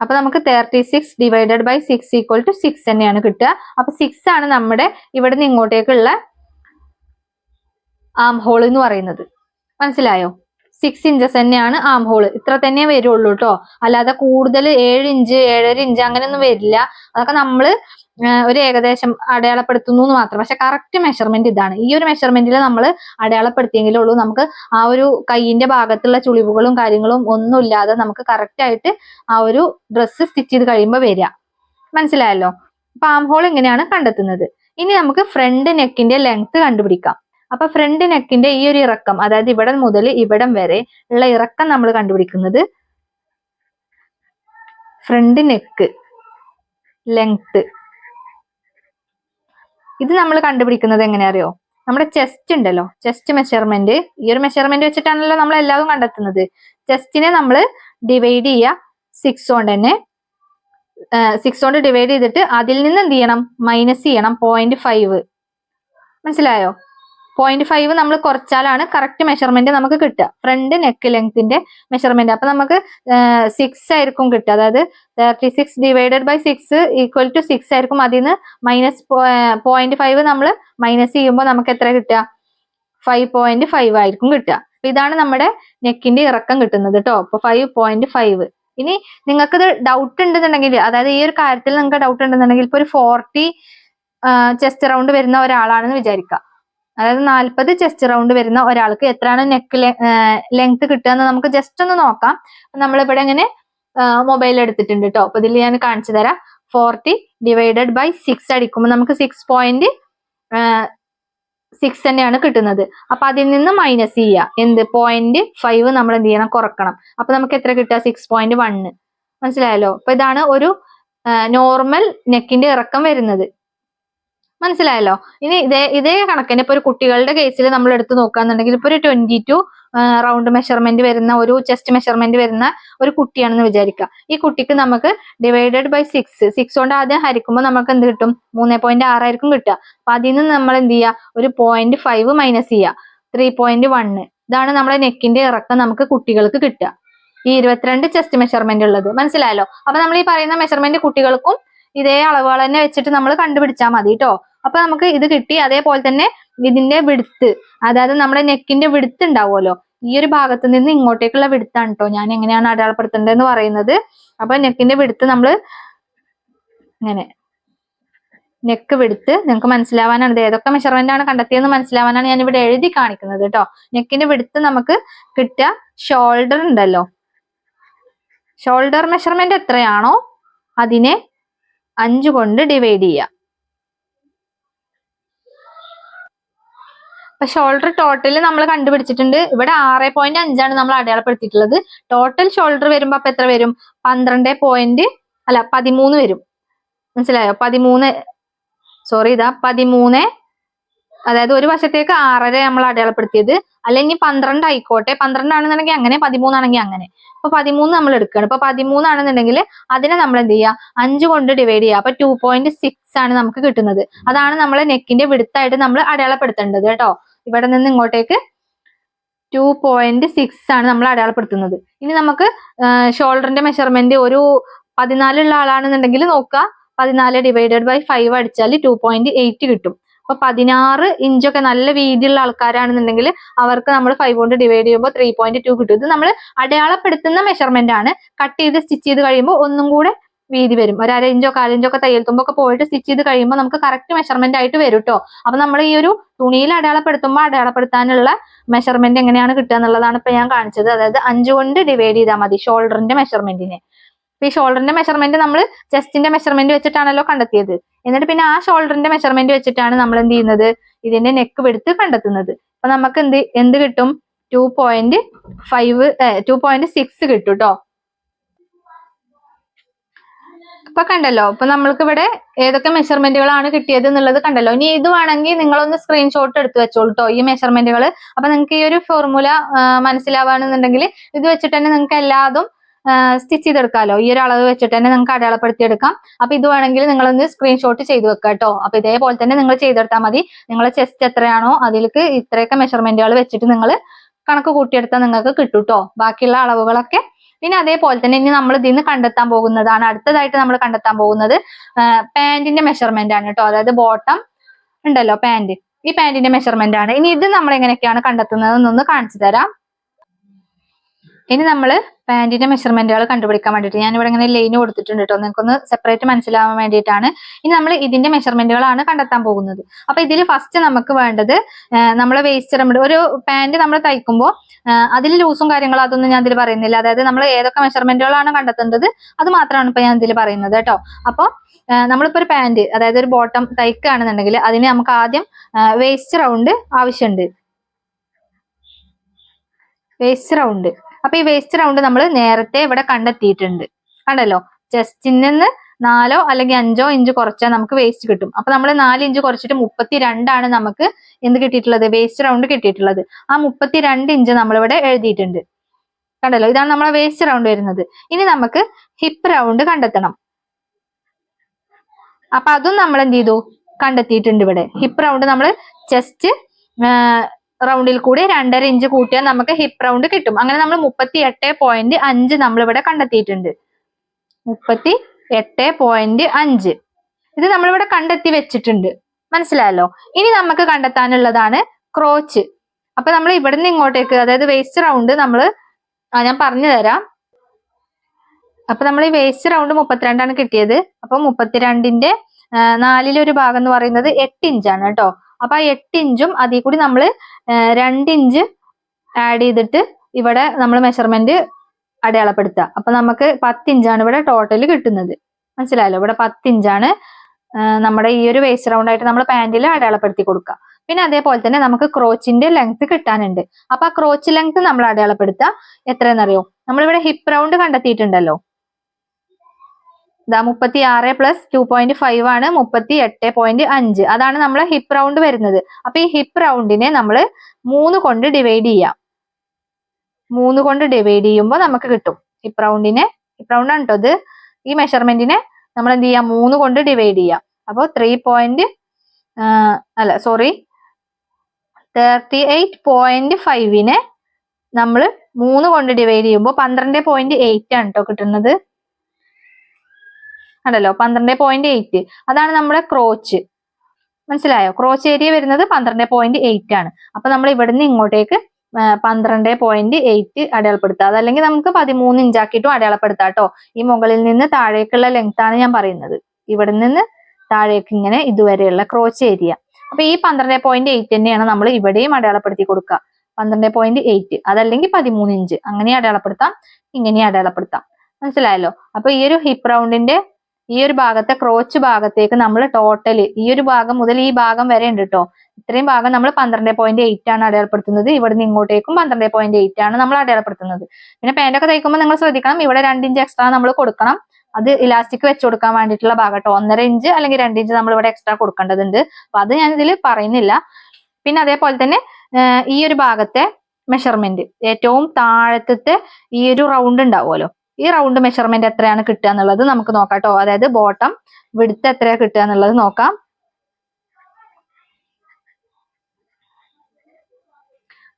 അപ്പൊ നമുക്ക് thirty six divided by six equal to six തന്നെയാണ് കിട്ടുക. അപ്പൊ സിക്സ് ആണ് നമ്മുടെ ഇവിടെ നിന്ന് ഇങ്ങോട്ടേക്കുള്ള ആം ഹോൾ എന്ന് പറയുന്നത്. മനസ്സിലായോ? സിക്സ് ഇഞ്ചസ് തന്നെയാണ് ആം ഹോൾ ഇത്ര തന്നെ വരുള്ളൂ കേട്ടോ അല്ലാതെ കൂടുതൽ ഏഴ് ഇഞ്ച് ഏഴര ഇഞ്ച് അങ്ങനെയൊന്നും വരില്ല. അതൊക്കെ നമ്മൾ ഒരു ഏകദേശം അടയാളപ്പെടുത്തുന്നു എന്ന് മാത്രം. പക്ഷെ കറക്റ്റ് മെഷർമെന്റ് ഇതാണ്. ഈ ഒരു മെഷർമെന്റിൽ നമ്മൾ അടയാളപ്പെടുത്തിയെങ്കിലേ ഉള്ളൂ. നമുക്ക് ആ ഒരു കൈയിന്റെ ഭാഗത്തുള്ള ചുളിവുകളും കാര്യങ്ങളും ഒന്നും ഇല്ലാതെ നമുക്ക് കറക്റ്റ് ആയിട്ട് ആ ഒരു ഡ്രസ്സ് സ്റ്റിച്ച് ചെയ്ത് കഴിയുമ്പോൾ വരിക. മനസ്സിലായല്ലോ? ആം ഹോൾ എങ്ങനെയാണ് കണ്ടെത്തുന്നത്? ഇനി നമുക്ക് ഫ്രണ്ട് നെക്കിന്റെ ലെങ്ത് കണ്ടുപിടിക്കാം. അപ്പൊ ഫ്രണ്ട് നെക്കിന്റെ ഈ ഒരു ഇറക്കം അതായത് ഇവിടെ മുതൽ ഇവിടം വരെ ഉള്ള ഇറക്കം നമ്മൾ കണ്ടുപിടിക്കുന്നത് ഫ്രണ്ട് നെക്ക് ലെങ്ത് ഇത് നമ്മൾ കണ്ടുപിടിക്കുന്നത് എങ്ങനെയറിയോ നമ്മുടെ ചെസ്റ്റ് ഉണ്ടല്ലോ ചെസ്റ്റ് മെഷർമെന്റ് ഈ ഒരു മെഷർമെന്റ് വെച്ചിട്ടാണല്ലോ നമ്മൾ എല്ലാവരും കണ്ടെത്തുന്നത്. ചെസ്റ്റിനെ നമ്മൾ ഡിവൈഡ് ചെയ്യുക. സിക്സ് കൊണ്ട് തന്നെ സിക്സ് കൊണ്ട് ഡിവൈഡ് ചെയ്തിട്ട് അതിൽ നിന്ന് എന്ത് ചെയ്യണം? മൈനസ് ചെയ്യണം. പോയിന്റ് ഫൈവ് മനസ്സിലായോ? പോയിന്റ് ഫൈവ് നമ്മൾ കുറച്ചാലാണ് കറക്റ്റ് മെഷർമെന്റ് നമുക്ക് കിട്ടുക. ഫ്രണ്ട് നെക്ക് ലെങ്ത്തിന്റെ മെഷർമെന്റ് അപ്പൊ നമുക്ക് സിക്സ് ആയിരിക്കും കിട്ടുക. അതായത് thirty six divided by six equal to six ആയിരിക്കും അതിൽ നിന്ന് മൈനസ് പോയിന്റ് ഫൈവ് നമ്മൾ മൈനസ് ചെയ്യുമ്പോൾ നമുക്ക് എത്ര കിട്ടുക? ഫൈവ് പോയിന്റ് ഫൈവ് ആയിരിക്കും കിട്ടുക. അപ്പൊ ഇതാണ് നമ്മുടെ നെക്കിന്റെ ഇറക്കം കിട്ടുന്നത് കേട്ടോ അപ്പൊ ഫൈവ് പോയിന്റ് ഫൈവ് ഇനി നിങ്ങൾക്ക് ഇത് ഡൗട്ട് ഉണ്ടെന്നുണ്ടെങ്കിൽ അതായത് ഈ ഒരു കാര്യത്തിൽ നിങ്ങൾക്ക് ഡൗട്ട് ഉണ്ടെന്നുണ്ടെങ്കിൽ ഇപ്പൊ ഒരു ഫോർട്ടി ചെസ്റ്റ് റൗണ്ട് വരുന്ന ഒരാളാണെന്ന് വിചാരിക്കുക. അതായത് നാൽപ്പത് ചെസ്റ്റ് റൗണ്ട് വരുന്ന ഒരാൾക്ക് എത്രയാണ് നെക്ക് ലെങ്ത് കിട്ടുക എന്ന് നമുക്ക് ജസ്റ്റ് ഒന്ന് നോക്കാം. നമ്മളിവിടെ ഇങ്ങനെ മൊബൈൽ എടുത്തിട്ടുണ്ട് കേട്ടോ അപ്പൊ ഇതിൽ ഞാൻ കാണിച്ചു തരാം. ഫോർട്ടി ഡിവൈഡഡ് ബൈ സിക്സ് അടിക്കുമ്പോൾ നമുക്ക് സിക്സ് പോയിന്റ് സിക്സ് തന്നെയാണ് കിട്ടുന്നത്. അപ്പൊ അതിൽ നിന്ന് മൈനസ് ചെയ്യുക. എന്ത്? പോയിന്റ് ഫൈവ് നമ്മൾ എന്ത് ചെയ്യണം? കുറക്കണം. അപ്പൊ നമുക്ക് എത്ര കിട്ടുക? സിക്സ് പോയിന്റ് വണ്ണ് മനസ്സിലായല്ലോ? അപ്പൊ ഇതാണ് ഒരു നോർമൽ നെക്കിന്റെ ഇറക്കം വരുന്നത്. മനസ്സിലായല്ലോ? ഇനി ഇതേ ഇതേ കണക്കിന് ഇപ്പൊ ഒരു കുട്ടികളുടെ കേസിൽ നമ്മൾ എടുത്തു നോക്കുകയാണെന്നുണ്ടെങ്കിൽ ഇപ്പൊ ഒരു ട്വന്റി ടു റൗണ്ട് മെഷർമെന്റ് വരുന്ന ഒരു ചെസ്റ്റ് മെഷർമെന്റ് വരുന്ന ഒരു കുട്ടിയാണെന്ന് വിചാരിക്കുക ഈ കുട്ടിക്ക് നമുക്ക് ഡിവൈഡഡ് ബൈ സിക്സ് സിക്സ് കൊണ്ട് ആദ്യം ഹരിക്കുമ്പോൾ നമുക്ക് എന്ത് കിട്ടും? മൂന്ന് പോയിന്റ് ആറായിരിക്കും കിട്ടുക. അപ്പൊ അതിൽ നിന്ന് നമ്മൾ എന്ത് ചെയ്യുക? ഒരു പോയിന്റ് ഫൈവ് മൈനസ് ചെയ്യുക. ത്രീ പോയിന്റ് വണ്ണ് ഇതാണ് നമ്മുടെ നെക്കിന്റെ ഇറക്കം നമുക്ക് കുട്ടികൾക്ക് കിട്ടുക. ഈ ഇരുപത്തിരണ്ട് ചെസ്റ്റ് മെഷർമെന്റ് ഉള്ളത്. മനസ്സിലായല്ലോ? അപ്പൊ നമ്മൾ ഈ പറയുന്ന മെഷർമെന്റ് കുട്ടികൾക്കും ഇതേ അളവുകൾ തന്നെ വെച്ചിട്ട് നമ്മൾ കണ്ടുപിടിച്ചാൽ മതി കേട്ടോ അപ്പൊ നമുക്ക് ഇത് കിട്ടി അതേപോലെ തന്നെ ഇതിന്റെ വിടുത്ത്. അതായത് നമ്മുടെ നെക്കിന്റെ വിടുത്ത് ഉണ്ടാവുമല്ലോ. ഈ ഒരു ഭാഗത്ത് നിന്ന് ഇങ്ങോട്ടേക്കുള്ള വിടുത്താണ് കേട്ടോ ഞാൻ എങ്ങനെയാണ് അടയാളപ്പെടുത്തേണ്ടതെന്ന് പറയുന്നത്. അപ്പൊ നെക്കിന്റെ വിടുത്ത് നമ്മൾ ഇങ്ങനെ നെക്ക് വിടുത്ത് നിങ്ങൾക്ക് മനസ്സിലാവാനാണ്. ഇത് ഏതൊക്കെ മെഷർമെന്റ് ആണ് കണ്ടെത്തിയെന്ന് മനസ്സിലാവാനാണ് ഞാൻ ഇവിടെ എഴുതി കാണിക്കുന്നത് കേട്ടോ നെക്കിന്റെ വിടുത്ത് നമുക്ക് കിട്ടുക ഷോൾഡർ ഉണ്ടല്ലോ. ഷോൾഡർ മെഷർമെന്റ് എത്രയാണോ അതിനെ അഞ്ച് കൊണ്ട് ഡിവൈഡ് ചെയ്യുക. അപ്പൊ ഷോൾഡർ ടോട്ടൽ നമ്മൾ കണ്ടുപിടിച്ചിട്ടുണ്ട്. ഇവിടെ ആറ് പോയിന്റ് അഞ്ചാണ് നമ്മൾ അടയാളപ്പെടുത്തിയിട്ടുള്ളത്. ടോട്ടൽ ഷോൾഡർ വരുമ്പോ അപ്പൊ എത്ര വരും? പന്ത്രണ്ട് പോയിന്റ് അല്ല പതിമൂന്ന് വരും. മനസ്സിലായോ? പതിമൂന്ന് സോറി ഇതാ പതിമൂന്ന്. അതായത് ഒരു വശത്തേക്ക് ആറര നമ്മൾ അടയാളപ്പെടുത്തിയത്. അല്ലെങ്കിൽ പന്ത്രണ്ട് ആയിക്കോട്ടെ. പന്ത്രണ്ടാണെന്നുണ്ടെങ്കിൽ അങ്ങനെ പതിമൂന്നാണെങ്കിൽ അങ്ങനെ. അപ്പൊ പതിമൂന്ന് നമ്മൾ എടുക്കണം ഇപ്പൊ പതിമൂന്നാണെന്നുണ്ടെങ്കിൽ അതിനെ നമ്മൾ എന്ത് ചെയ്യുക? അഞ്ച് കൊണ്ട് ഡിവൈഡ് ചെയ്യുക. അപ്പൊ ടു പോയിന്റ് സിക്സ് ആണ് നമുക്ക് കിട്ടുന്നത്. അതാണ് നമ്മളെ നെക്കിന്റെ വിടുത്തായിട്ട് നമ്മൾ അടയാളപ്പെടുത്തേണ്ടത് കേട്ടോ. ഇവിടെ നിന്ന് ഇങ്ങോട്ടേക്ക് ടു പോയിന്റ് സിക്സ് ആണ് നമ്മൾ അടയാളപ്പെടുത്തുന്നത്. ഇനി നമുക്ക് ഷോൾഡറിന്റെ മെഷർമെന്റ് ഒരു പതിനാലുള്ള ആളാണെന്നുണ്ടെങ്കിൽ നോക്കുക. പതിനാല് ഡിവൈഡഡ് ബൈ ഫൈവ് അടിച്ചാൽ ടു പോയിന്റ് എയ്റ്റ് കിട്ടും. അപ്പൊ പതിനാറ് ഇഞ്ചൊക്കെ നല്ല വീതിയുള്ള ആൾക്കാരാണെന്നുണ്ടെങ്കിൽ അവർക്ക് നമ്മൾ ഫൈവ് കൊണ്ട് ഡിവൈഡ് ചെയ്യുമ്പോൾ ത്രീ പോയിന്റ് ടു കിട്ടും. ഇത് നമ്മൾ അടയാളപ്പെടുത്തുന്ന മെഷർമെന്റ് ആണ്. കട്ട് ചെയ്ത് സ്റ്റിച്ച് ചെയ്ത് കഴിയുമ്പോൾ ഒന്നും കൂടെ വീതി വരും. ഒരു അര ഇഞ്ചോ കാലിഞ്ചോ ഒക്കെ തയ്യൽ തുമ്പൊക്കെ പോയിട്ട് സ്റ്റിച്ച് ചെയ്ത് കഴിയുമ്പോൾ നമുക്ക് കറക്റ്റ് മെഷർമെന്റ് ആയിട്ട് വരും കേട്ടോ അപ്പൊ നമ്മൾ ഈ ഒരു തുണിയിൽ അടയാളപ്പെടുത്തുമ്പോൾ അടയാളപ്പെടുത്താനുള്ള മെഷർമെന്റ് എങ്ങനെയാണ് കിട്ടുക എന്നുള്ളതാണ് ഇപ്പൊ ഞാൻ കാണിച്ചത്. അതായത് അഞ്ചു കൊണ്ട് ഡിവൈഡ് ചെയ്താൽ മതി ഷോൾഡറിന്റെ മെഷർമെന്റിനെ ഈ ഷോൾഡറിന്റെ മെഷർമെന്റ് നമ്മൾ ചെസ്റ്റിന്റെ മെഷർമെന്റ് വെച്ചിട്ടാണല്ലോ കണ്ടെത്തിയത്. എന്നിട്ട് പിന്നെ ആ ഷോൾഡറിന്റെ മെഷർമെന്റ് വെച്ചിട്ടാണ് നമ്മൾ എന്ത് ചെയ്യുന്നത്? ഇതിന്റെ നെക്ക് വെടുത്ത് കണ്ടെത്തുന്നത്. അപ്പൊ നമുക്ക് എന്ത് എന്ത് കിട്ടും? Two point five two point six കിട്ടും കേട്ടോ ഇപ്പൊ കണ്ടല്ലോ. ഇപ്പൊ നമ്മൾക്ക് ഇവിടെ ഏതൊക്കെ മെഷർമെന്റുകളാണ് കിട്ടിയത് എന്നുള്ളത് കണ്ടല്ലോ. ഇനി ഇത് വേണമെങ്കിൽ നിങ്ങളൊന്ന് സ്ക്രീൻഷോട്ട് എടുത്ത് വെച്ചോളൂ കേട്ടോ ഈ മെഷർമെന്റുകൾ അപ്പൊ നിങ്ങൾക്ക് ഈ ഒരു ഫോർമുല മനസ്സിലാവാണെന്നുണ്ടെങ്കിൽ ഇത് വെച്ചിട്ട് തന്നെ നിങ്ങൾക്ക് എല്ലാതും സ്റ്റിച്ച് ചെയ്തെടുക്കാമല്ലോ ഈ ഒരു അളവ് വെച്ചിട്ട് തന്നെ നിങ്ങൾക്ക് അടയാളപ്പെടുത്തിയെടുക്കാം. അപ്പൊ ഇത് വേണമെങ്കിൽ നിങ്ങളൊന്ന് സ്ക്രീൻഷോട്ട് ചെയ്ത് വെക്കുക കേട്ടോ അപ്പൊ ഇതേപോലെ തന്നെ നിങ്ങൾ ചെയ്തെടുത്താൽ മതി. നിങ്ങളെ ചെസ്റ്റ് എത്രയാണോ അതിലേക്ക് ഇത്രയൊക്കെ മെഷർമെന്റുകൾ വെച്ചിട്ട് നിങ്ങൾ കണക്ക് കൂട്ടിയെടുത്താൽ നിങ്ങൾക്ക് കിട്ടും കേട്ടോ ബാക്കിയുള്ള അളവുകളൊക്കെ പിന്നെ അതേപോലെ തന്നെ ഇനി നമ്മൾ ഇതിൽ നിന്ന് കണ്ടെത്താൻ പോകുന്നതാണ്. അടുത്തതായിട്ട് നമ്മൾ കണ്ടെത്താൻ പോകുന്നത് പാന്റിന്റെ മെഷർമെന്റ് ആണ് കേട്ടോ അതായത് ബോട്ടം ഉണ്ടല്ലോ പാന്റ് ഈ പാന്റിന്റെ മെഷർമെന്റ് ആണ്. ഇനി ഇത് നമ്മൾ എങ്ങനെയൊക്കെയാണ് കണ്ടെത്തുന്നത് എന്നൊന്ന് കാണിച്ചു തരാം. ഇനി നമ്മൾ പാന്റിന്റെ മെഷർമെന്റുകൾ കണ്ടുപിടിക്കാൻ വേണ്ടിയിട്ട് ഞാൻ ഇവിടെ ഇങ്ങനെ ലൈൻ കൊടുത്തിട്ടുണ്ട് കേട്ടോ നിങ്ങൾക്കൊന്ന് സെപ്പറേറ്റ് മനസ്സിലാവാൻ വേണ്ടിയിട്ടാണ്. ഇനി നമ്മൾ ഇതിന്റെ മെഷർമെന്റുകളാണ് കണ്ടെത്താൻ പോകുന്നത്. അപ്പൊ ഇതിൽ ഫസ്റ്റ് നമുക്ക് വേണ്ടത് നമ്മൾ വേസ്റ്റ് റെമഡ് ഒരു പാന്റ് നമ്മൾ തയ്ക്കുമ്പോൾ അതിൽ ലൂസും കാര്യങ്ങളും അതൊന്നും ഞാൻ ഇതിൽ പറയുന്നില്ല. അതായത് നമ്മൾ ഏതൊക്കെ മെഷർമെന്റുകളാണ് കണ്ടെത്തേണ്ടത് അത് മാത്രമാണ് ഇപ്പൊ ഞാൻ ഇതിൽ പറയുന്നത് കേട്ടോ അപ്പോൾ നമ്മളിപ്പോ ഒരു പാന്റ് അതായത് ഒരു ബോട്ടം തയ്ക്കുകയാണെന്നുണ്ടെങ്കിൽ അതിന് നമുക്ക് ആദ്യം വേസ്റ്റ് റൗണ്ട് ആവശ്യമുണ്ട്. വേസ്റ്റ് റൗണ്ട് അപ്പൊ ഈ വേസ്റ്റ് റൗണ്ട് നമ്മൾ നേരത്തെ ഇവിടെ കണ്ടെത്തിയിട്ടുണ്ട്. കണ്ടല്ലോ? ചെസ്റ്റിൽ നിന്ന് നാലോ അല്ലെങ്കിൽ അഞ്ചോ ഇഞ്ച് കുറച്ചാൽ നമുക്ക് വേസ്റ്റ് കിട്ടും. അപ്പൊ നമ്മൾ നാല് ഇഞ്ച് കുറച്ചിട്ട് മുപ്പത്തി രണ്ടാണ് നമുക്ക് എന്ത് കിട്ടിയിട്ടുള്ളത്? വേസ്റ്റ് റൗണ്ട് കിട്ടിയിട്ടുള്ളത്. ആ മുപ്പത്തി രണ്ട് ഇഞ്ച് നമ്മളിവിടെ എഴുതിയിട്ടുണ്ട്. കണ്ടല്ലോ? ഇതാണ് നമ്മളെ വേസ്റ്റ് റൗണ്ട് വരുന്നത്. ഇനി നമുക്ക് ഹിപ്പ് റൗണ്ട് കണ്ടെത്തണം. അപ്പൊ അതും നമ്മൾ എന്ത് ചെയ്തു? കണ്ടെത്തിയിട്ടുണ്ട് ഇവിടെ. ഹിപ്പ് റൗണ്ട് നമ്മൾ ചെസ്റ്റ് റൗണ്ടിൽ കൂടി രണ്ടര ഇഞ്ച് കൂട്ടിയാൽ നമുക്ക് ഹിപ്പ് റൗണ്ട് കിട്ടും. അങ്ങനെ നമ്മൾ മുപ്പത്തി എട്ട് പോയിന്റ് അഞ്ച് നമ്മൾ ഇവിടെ കണ്ടെത്തിയിട്ടുണ്ട്. മുപ്പത്തി എട്ട് പോയിന്റ് അഞ്ച്. ഇത് നമ്മളിവിടെ കണ്ടെത്തി വെച്ചിട്ടുണ്ട്. മനസ്സിലായല്ലോ? ഇനി നമുക്ക് കണ്ടെത്താനുള്ളതാണ് ക്രോച്ച് അപ്പൊ നമ്മൾ ഇവിടുന്ന് ഇങ്ങോട്ടേക്ക് അതായത് വേസ്റ്റ് റൗണ്ട് നമ്മൾ ഞാൻ പറഞ്ഞു തരാം. അപ്പൊ നമ്മൾ ഈ വേസ്റ്റ് റൗണ്ട് മുപ്പത്തിരണ്ടാണ് കിട്ടിയത്. അപ്പൊ മുപ്പത്തിരണ്ടിന്റെ നാലിലൊരു ഭാഗം എന്ന് പറയുന്നത് എട്ട് ഇഞ്ചാണ് കേട്ടോ. അപ്പൊ ആ എട്ട് ഇഞ്ചും അതിൽ കൂടി നമ്മൾ രണ്ട് ഇഞ്ച് ആഡ് ചെയ്തിട്ട് ഇവിടെ നമ്മൾ മെഷർമെന്റ് അടയാളപ്പെടുത്തുക. അപ്പൊ നമുക്ക് പത്ത് ഇഞ്ചാണ് ഇവിടെ ടോട്ടൽ കിട്ടുന്നത്. മനസ്സിലായല്ലോ? ഇവിടെ പത്ത് ഇഞ്ചാണ് നമ്മുടെ ഈ ഒരു വേസ്റ്റ് റൗണ്ട് ആയിട്ട് നമ്മൾ പാന്റിൽ അടയാളപ്പെടുത്തി കൊടുക്കുക. പിന്നെ അതേപോലെ തന്നെ നമുക്ക് ക്രോച്ചിന്റെ ലെങ്ത് കിട്ടാനുണ്ട്. അപ്പൊ ആ ക്രോച്ച് ലെങ്ത് നമ്മൾ അടയാളപ്പെടുത്തുക. എത്രയെന്നറിയോ നമ്മളിവിടെ ഹിപ്പ് റൗണ്ട് കണ്ടെത്തിയിട്ടുണ്ടല്ലോ. ഇതാ മുപ്പത്തി ആറ് പ്ലസ് ടു പോയിന്റ് ഫൈവ് ആണ് മുപ്പത്തി എട്ട് പോയിന്റ് അഞ്ച്. അതാണ് നമ്മളെ ഹിപ്പ് റൗണ്ട് വരുന്നത്. അപ്പൊ ഈ ഹിപ്പ് റൗണ്ടിനെ നമ്മൾ മൂന്ന് കൊണ്ട് ഡിവൈഡ് ചെയ്യാം. മൂന്ന് കൊണ്ട് ഡിവൈഡ് ചെയ്യുമ്പോൾ നമുക്ക് കിട്ടും. ഹിപ്പ് റൗണ്ടിനെ ഹിപ്പ് റൗണ്ട് ആണ് കേട്ടോ ഇത്. ഈ മെഷർമെന്റിനെ നമ്മൾ എന്ത് ചെയ്യാം? മൂന്ന് കൊണ്ട് ഡിവൈഡ് ചെയ്യാം. അപ്പോൾ ത്രീ പോയിന്റ് അല്ല സോറി തേർട്ടി എയ്റ്റ് പോയിന്റ് ഫൈവിനെ നമ്മൾ മൂന്ന് കൊണ്ട് ഡിവൈഡ് ചെയ്യുമ്പോൾ പന്ത്രണ്ട് പോയിന്റ് എയ്റ്റ് ആണ് കേട്ടോ കിട്ടുന്നത്. കണ്ടല്ലോ പന്ത്രണ്ട് പോയിന്റ് എയ്റ്റ് അതാണ് നമ്മുടെ ക്രോച്ച് മനസ്സിലായോ? ക്രോച്ച് ഏരിയ വരുന്നത് പന്ത്രണ്ട് പോയിന്റ് എയ്റ്റ് ആണ്. അപ്പൊ നമ്മൾ ഇവിടുന്ന് ഇങ്ങോട്ടേക്ക് പന്ത്രണ്ട് പോയിന്റ് എയ്റ്റ് അടയാളപ്പെടുത്താം അതല്ലെങ്കിൽ നമുക്ക് പതിമൂന്ന് ഇഞ്ചാക്കിയിട്ടും അടയാളപ്പെടുത്താം കേട്ടോ ഈ മുകളിൽ നിന്ന് താഴേക്കുള്ള ലെങ്ത് ആണ് ഞാൻ പറയുന്നത്. ഇവിടെ നിന്ന് താഴേക്ക് ഇങ്ങനെ ഇതുവരെയുള്ള ക്രോച്ച് ഏരിയ അപ്പൊ ഈ പന്ത്രണ്ട് പോയിന്റ് എയ്റ്റ് തന്നെയാണ് നമ്മൾ ഇവിടെയും അടയാളപ്പെടുത്തി കൊടുക്കുക. പന്ത്രണ്ട് പോയിന്റ് എയ്റ്റ് അതല്ലെങ്കിൽ പതിമൂന്ന് ഇഞ്ച് അങ്ങനെ അടയാളപ്പെടുത്താം ഇങ്ങനെ അടയാളപ്പെടുത്താം. മനസ്സിലായല്ലോ? അപ്പൊ ഈ ഒരു ഹിപ്പ് റൗണ്ടിന്റെ ഈ ഒരു ഭാഗത്തെ ക്രോച്ച് ഭാഗത്തേക്ക് നമ്മൾ ടോട്ടൽ ഈ ഒരു ഭാഗം മുതൽ ഈ ഭാഗം വരെ ഉണ്ട് കേട്ടോ ഇത്രയും ഭാഗം നമ്മൾ പന്ത്രണ്ട് പോയിന്റ് എയ്റ്റ് ആണ് അടയാളപ്പെടുത്തുന്നത്. ഇവിടുന്ന് ഇങ്ങോട്ടേക്കും പന്ത്രണ്ട് പോയിന്റ് എയ്റ്റ് ആണ് നമ്മൾ അടയാളപ്പെടുത്തുന്നത്. പിന്നെ പാന്റൊക്കെ തയ്ക്കുമ്പോൾ നിങ്ങൾ ശ്രദ്ധിക്കണം. ഇവിടെ രണ്ട് ഇഞ്ച് എക്സ്ട്രാ നമ്മൾ കൊടുക്കണം. അത് ഇലാസ്റ്റിക് വെച്ച് കൊടുക്കാൻ വേണ്ടിയിട്ടുള്ള ഭാഗം കേട്ടോ ഒന്നര ഇഞ്ച് അല്ലെങ്കിൽ രണ്ട് ഇഞ്ച് നമ്മൾ ഇവിടെ എക്സ്ട്രാ കൊടുക്കേണ്ടതുണ്ട്. അപ്പൊ അത് ഞാൻ ഇതിൽ പറയുന്നില്ല. പിന്നെ അതേപോലെ തന്നെ ഈ ഒരു ഭാഗത്തെ മെഷർമെന്റ് ഏറ്റവും താഴത്തെ ഈ ഒരു റൗണ്ട് ഉണ്ടാവുമല്ലോ. ഈ റൗണ്ട് മെഷർമെന്റ് എത്രയാണ് കിട്ടുക എന്നുള്ളത് നമുക്ക് നോക്കാം കേട്ടോ അതായത് ബോട്ടം വിടുത്ത് എത്രയാണ് കിട്ടുക എന്നുള്ളത് നോക്കാം.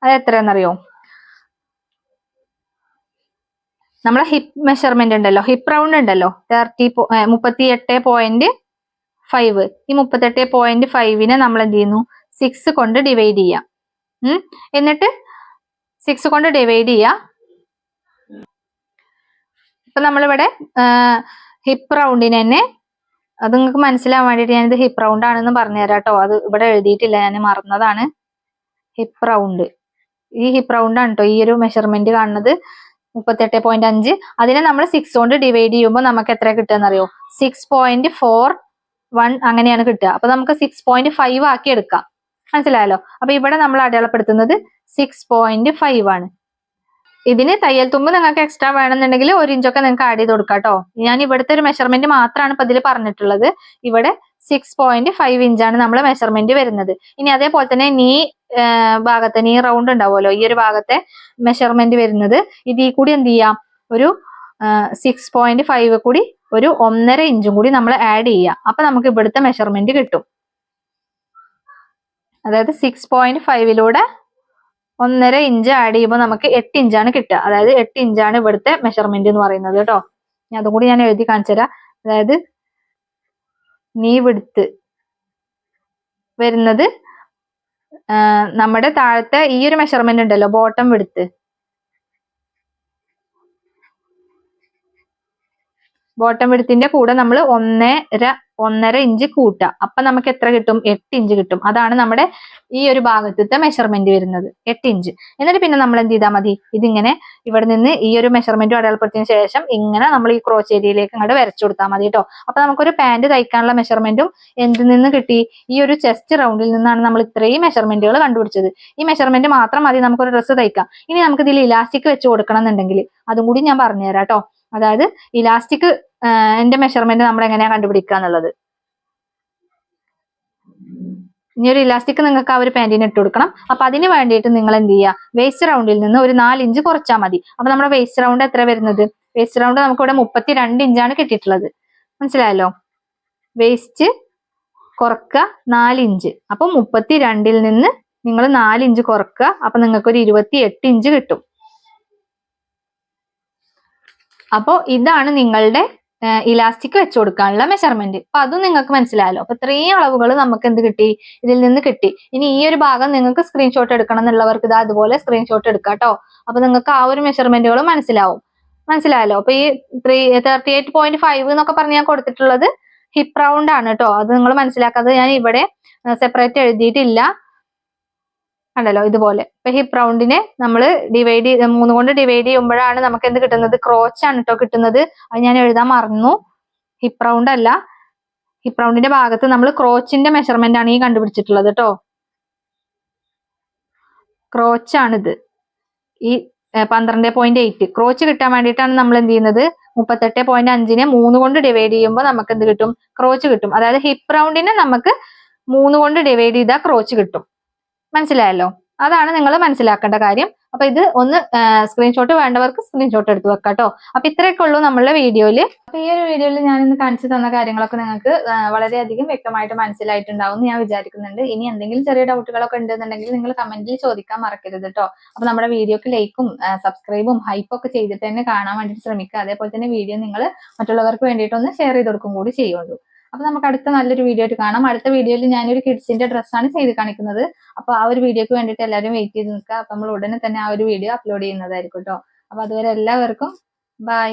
അത് എത്രയാണെന്നറിയോ? നമ്മളെ ഹിപ്പ് മെഷർമെന്റ് ഉണ്ടല്ലോ. ഹിപ്പ് റൗണ്ട് ഉണ്ടല്ലോ. തേർട്ടി മുപ്പത്തി എട്ട് പോയിന്റ് ഫൈവ് ഈ മുപ്പത്തെട്ട് പോയിന്റ് ഫൈവിനെ നമ്മൾ എന്ത് ചെയ്യുന്നു? സിക്സ് കൊണ്ട് ഡിവൈഡ് ചെയ്യാം. എന്നിട്ട് സിക്സ് കൊണ്ട് ഡിവൈഡ് ചെയ്യാം. ഇപ്പൊ നമ്മളിവിടെ ഹിപ്പ് റൗണ്ടിന് തന്നെ അത് നിങ്ങൾക്ക് മനസ്സിലാവാൻ വേണ്ടിയിട്ട് ഞാനിത് ഹിപ്പ് റൗണ്ട് ആണെന്ന് പറഞ്ഞുതരാം കേട്ടോ അത് ഇവിടെ എഴുതിയിട്ടില്ല ഞാൻ മറന്നതാണ്. ഹിപ്പ് റൗണ്ട് ഈ ഹിപ്പ് റൗണ്ട് ആണ് കേട്ടോ ഈ ഒരു മെഷർമെന്റ് കാണുന്നത്. മുപ്പത്തെട്ട് പോയിന്റ് അഞ്ച്. അതിനെ നമ്മൾ സിക്സ് കൊണ്ട് ഡിവൈഡ് ചെയ്യുമ്പോൾ നമുക്ക് എത്ര കിട്ടുക എന്നറിയോ സിക്സ് പോയിന്റ് ഫോർ വൺ അങ്ങനെയാണ് കിട്ടുക. അപ്പൊ നമുക്ക് സിക്സ് പോയിന്റ് ഫൈവ് ആക്കി എടുക്കാം. മനസ്സിലായല്ലോ? അപ്പൊ ഇവിടെ നമ്മൾ അടയാളപ്പെടുത്തുന്നത് സിക്സ് പോയിന്റ് ഫൈവ് ആണ്. ഇതിന് തയ്യൽ തുമ്പ് നിങ്ങൾക്ക് എക്സ്ട്രാ വേണമെന്നുണ്ടെങ്കിൽ ഒരു ഇഞ്ചൊക്കെ നിങ്ങൾക്ക് ആഡ് ചെയ്ത് കൊടുക്കാം കേട്ടോ. ഞാൻ ഇവിടുത്തെ ഒരു മെഷർമെന്റ് മാത്രമാണ് ഇപ്പൊ ഇതിൽ പറഞ്ഞിട്ടുള്ളത്. ഇവിടെ സിക്സ് പോയിന്റ് ഫൈവ് ഇഞ്ചാണ് നമ്മളെ മെഷർമെന്റ് വരുന്നത്. ഇനി അതേപോലെ തന്നെ നീ ഭാഗത്തെ നീ റൗണ്ട് ഉണ്ടാവുമല്ലോ. ഈ ഒരു ഭാഗത്തെ മെഷർമെന്റ് വരുന്നത്. ഇതിൽ കൂടി എന്ത് ചെയ്യാം? ഒരു സിക്സ് പോയിന്റ് ഫൈവ് കൂടി ഒരു ഒന്നര ഇഞ്ചും കൂടി നമ്മൾ ആഡ് ചെയ്യാം. അപ്പൊ നമുക്ക് ഇവിടുത്തെ മെഷർമെന്റ് കിട്ടും. അതായത് സിക്സ് പോയിന്റ് ഫൈവിലൂടെ ഒന്നര ഇഞ്ച് ആഡ് ചെയ്യുമ്പോൾ നമുക്ക് എട്ട് ഇഞ്ചാണ് കിട്ടുക. അതായത് എട്ട് ഇഞ്ചാണ് ഇവിടുത്തെ മെഷർമെന്റ് എന്ന് പറയുന്നത് കേട്ടോ. ഞാൻ അതും കൂടി ഞാൻ എഴുതി കാണിച്ചു തരാം. അതായത് നീ വിടുത്ത് വരുന്നത് നമ്മുടെ താഴത്തെ ഈ ഒരു മെഷർമെന്റ് ഉണ്ടല്ലോ ബോട്ടം വിടുത്ത് ബോട്ടം വിടുത്തിന്റെ കൂടെ നമ്മൾ ഒന്നര ഒന്നര ഇഞ്ച് കൂട്ടുക. അപ്പൊ നമുക്ക് എത്ര കിട്ടും? എട്ട് ഇഞ്ച് കിട്ടും. അതാണ് നമ്മുടെ ഈ ഒരു ഭാഗത്തത്തെ മെഷർമെന്റ് വരുന്നത്. എട്ട് ഇഞ്ച്. എന്നിട്ട് പിന്നെ നമ്മൾ എന്ത് ചെയ്താൽ മതി? ഇതിങ്ങനെ ഇവിടെ നിന്ന് ഈ ഒരു മെഷർമെന്റ് അടയാളപ്പെടുത്തിയതിനു ശേഷം ഇങ്ങനെ നമ്മൾ ഈ ക്രോച്ച് ഏരിയയിലേക്ക് അങ്ങോട്ട് വരച്ചു കൊടുത്താൽ മതി കേട്ടോ അപ്പൊ നമുക്കൊരു പാന്റ് തയ്ക്കാനുള്ള മെഷർമെന്റും എന്തിൽ നിന്ന് കിട്ടി? ഈ ഒരു ചെസ്റ്റ് റൗണ്ടിൽ നിന്നാണ് നമ്മൾ ഇത്രയും മെഷർമെന്റുകൾ കണ്ടുപിടിച്ചത്. ഈ മെഷർമെന്റ് മാത്രം മതി നമുക്കൊരു ഡ്രസ്സ് തയ്ക്കാം. ഇനി നമുക്ക് ഇതിൽ ഇലാസ്റ്റിക് വെച്ച് കൊടുക്കണം എന്നുണ്ടെങ്കിൽ അതും കൂടി ഞാൻ പറഞ്ഞുതരാം കേട്ടോ അതായത് ഇലാസ്റ്റിക് എന്റെ മെഷർമെന്റ് നമ്മൾ എങ്ങനെയാ കണ്ടുപിടിക്കുക എന്നുള്ളത്. ഇനി ഒരു ഇലാസ്റ്റിക് നിങ്ങൾക്ക് ആ ഒരു പാന്റിന് ഇട്ട് കൊടുക്കണം. അപ്പൊ അതിന് വേണ്ടിയിട്ട് നിങ്ങൾ എന്ത് ചെയ്യുക? വേസ്റ്റ് റൗണ്ടിൽ നിന്ന് ഒരു നാല് ഇഞ്ച് കുറച്ചാൽ മതി. അപ്പൊ നമ്മുടെ വേസ്റ്റ് റൗണ്ട് എത്ര വരുന്നത്? വേസ്റ്റ് റൗണ്ട് നമുക്ക് ഇവിടെ മുപ്പത്തി രണ്ട് ഇഞ്ചാണ് കിട്ടിയിട്ടുള്ളത്. മനസ്സിലായല്ലോ? വേസ്റ്റ് കുറക്കുക നാല് ഇഞ്ച്. അപ്പൊ മുപ്പത്തി രണ്ടിൽ നിന്ന് നിങ്ങൾ നാല് ഇഞ്ച് കുറക്കുക. അപ്പൊ നിങ്ങൾക്ക് ഒരു ഇരുപത്തി എട്ട് ഇഞ്ച് കിട്ടും. അപ്പോ ഇതാണ് നിങ്ങളുടെ ഇലാസ്റ്റിക് വെച്ച് കൊടുക്കാനുള്ള മെഷർമെന്റ് അപ്പൊ അതും നിങ്ങൾക്ക് മനസ്സിലായല്ലോ. അപ്പൊ ഇത്രയും അളവുകൾ നമുക്ക് എന്ത് കിട്ടി? ഇതിൽ നിന്ന് കിട്ടി. ഇനി ഈ ഒരു ഭാഗം നിങ്ങൾക്ക് സ്ക്രീൻഷോട്ട് എടുക്കണം എന്നുള്ളവർക്ക് ഇത് അതുപോലെ സ്ക്രീൻഷോട്ട് എടുക്കാം കേട്ടോ അപ്പൊ നിങ്ങൾക്ക് ആ ഒരു മെഷർമെന്റുകൾ മനസ്സിലാവും. മനസ്സിലായല്ലോ? അപ്പൊ ഈ three thirty eight point five എന്നൊക്കെ പറഞ്ഞ് ഞാൻ കൊടുത്തിട്ടുള്ളത് ഹിപ്പ് റൗണ്ട് ആണ് കേട്ടോ അത് നിങ്ങൾ മനസ്സിലാക്കാതെ ഞാൻ ഇവിടെ സെപ്പറേറ്റ് എഴുതിയിട്ടില്ല. കണ്ടല്ലോ ഇതുപോലെ. ഇപ്പൊ ഹിപ്പ് റൗണ്ടിനെ നമ്മൾ ഡിവൈഡ് ചെയ്ത് മൂന്ന് കൊണ്ട് ഡിവൈഡ് ചെയ്യുമ്പോഴാണ് നമുക്ക് എന്ത് കിട്ടുന്നത്? ക്രോച്ച് ആണ് കേട്ടോ കിട്ടുന്നത്. അത് ഞാൻ എഴുതാൻ മറന്നു. ഹിപ്പ് റൗണ്ട് അല്ല. ഹിപ്പ് റൗണ്ടിന്റെ ഭാഗത്ത് നമ്മൾ ക്രോച്ചിന്റെ മെഷർമെന്റ് ആണ് ഈ കണ്ടുപിടിച്ചിട്ടുള്ളത് കേട്ടോ ക്രോച്ച് ആണിത്. ഈ പന്ത്രണ്ട് പോയിന്റ് എയ്റ്റ് ക്രോച്ച് കിട്ടാൻ വേണ്ടിയിട്ടാണ് നമ്മൾ എന്ത് ചെയ്യുന്നത്? മുപ്പത്തെട്ട് പോയിന്റ് അഞ്ചിനെ മൂന്ന് കൊണ്ട് ഡിവൈഡ് ചെയ്യുമ്പോൾ നമുക്ക് എന്ത് കിട്ടും? ക്രോച്ച് കിട്ടും. അതായത് ഹിപ്പ് റൗണ്ടിനെ നമുക്ക് മൂന്ന് കൊണ്ട് ഡിവൈഡ് ചെയ്താൽ ക്രോച്ച് കിട്ടും. മനസ്സിലായല്ലോ? അതാണ് നിങ്ങൾ മനസ്സിലാക്കേണ്ട കാര്യം. അപ്പൊ ഇത് ഒന്ന് സ്ക്രീൻഷോട്ട് വേണ്ടവർക്ക് സ്ക്രീൻഷോട്ട് എടുത്ത് വെക്കാം കേട്ടോ അപ്പൊ ഇത്രയൊക്കെ ഉള്ളൂ നമ്മളുടെ വീഡിയോയിൽ. അപ്പൊ ഈ ഒരു വീഡിയോയിൽ ഞാൻ ഇന്ന് കാണിച്ചു തന്ന കാര്യങ്ങളൊക്കെ നിങ്ങൾക്ക് വളരെയധികം വ്യക്തമായിട്ട് മനസ്സിലായിട്ടുണ്ടാവും എന്ന് ഞാൻ വിചാരിക്കുന്നുണ്ട്. ഇനി എന്തെങ്കിലും ചെറിയ ഡൗട്ടുകളൊക്കെ ഉണ്ടെന്നുണ്ടെങ്കിൽ നിങ്ങൾ കമന്റിൽ ചോദിക്കാൻ മറക്കരുത് കേട്ടോ അപ്പൊ നമ്മുടെ വീഡിയോക്ക് ലൈക്കും സബ്സ്ക്രൈബും ഹൈപ്പും ഒക്കെ ചെയ്തിട്ട് തന്നെ കാണാൻ വേണ്ടിയിട്ട് ശ്രമിക്കുക. അതേപോലെ തന്നെ വീഡിയോ നിങ്ങൾ മറ്റുള്ളവർക്ക് വേണ്ടിയിട്ടൊന്ന് ഷെയർ ചെയ്ത് കൊടുക്കും കൂടി ചെയ്യുള്ളൂ. അപ്പൊ നമുക്ക് അടുത്ത നല്ലൊരു വീഡിയോ ആയിട്ട് കാണാം. അടുത്ത വീഡിയോയിൽ ഞാനൊരു കിഡ്സിന്റെ ഡ്രസ്സാണ് ചെയ്ത് കാണിക്കുന്നത്. അപ്പൊ ആ ഒരു വീഡിയോക്ക് വേണ്ടിയിട്ട് എല്ലാവരും വെയിറ്റ് ചെയ്ത് നിൽക്കുക. അപ്പൊ നമ്മൾ ഉടനെ തന്നെ ആ ഒരു വീഡിയോ അപ്ലോഡ് ചെയ്യുന്നതായിരിക്കും കേട്ടോ അപ്പൊ അതുവരെ എല്ലാവർക്കും ബൈ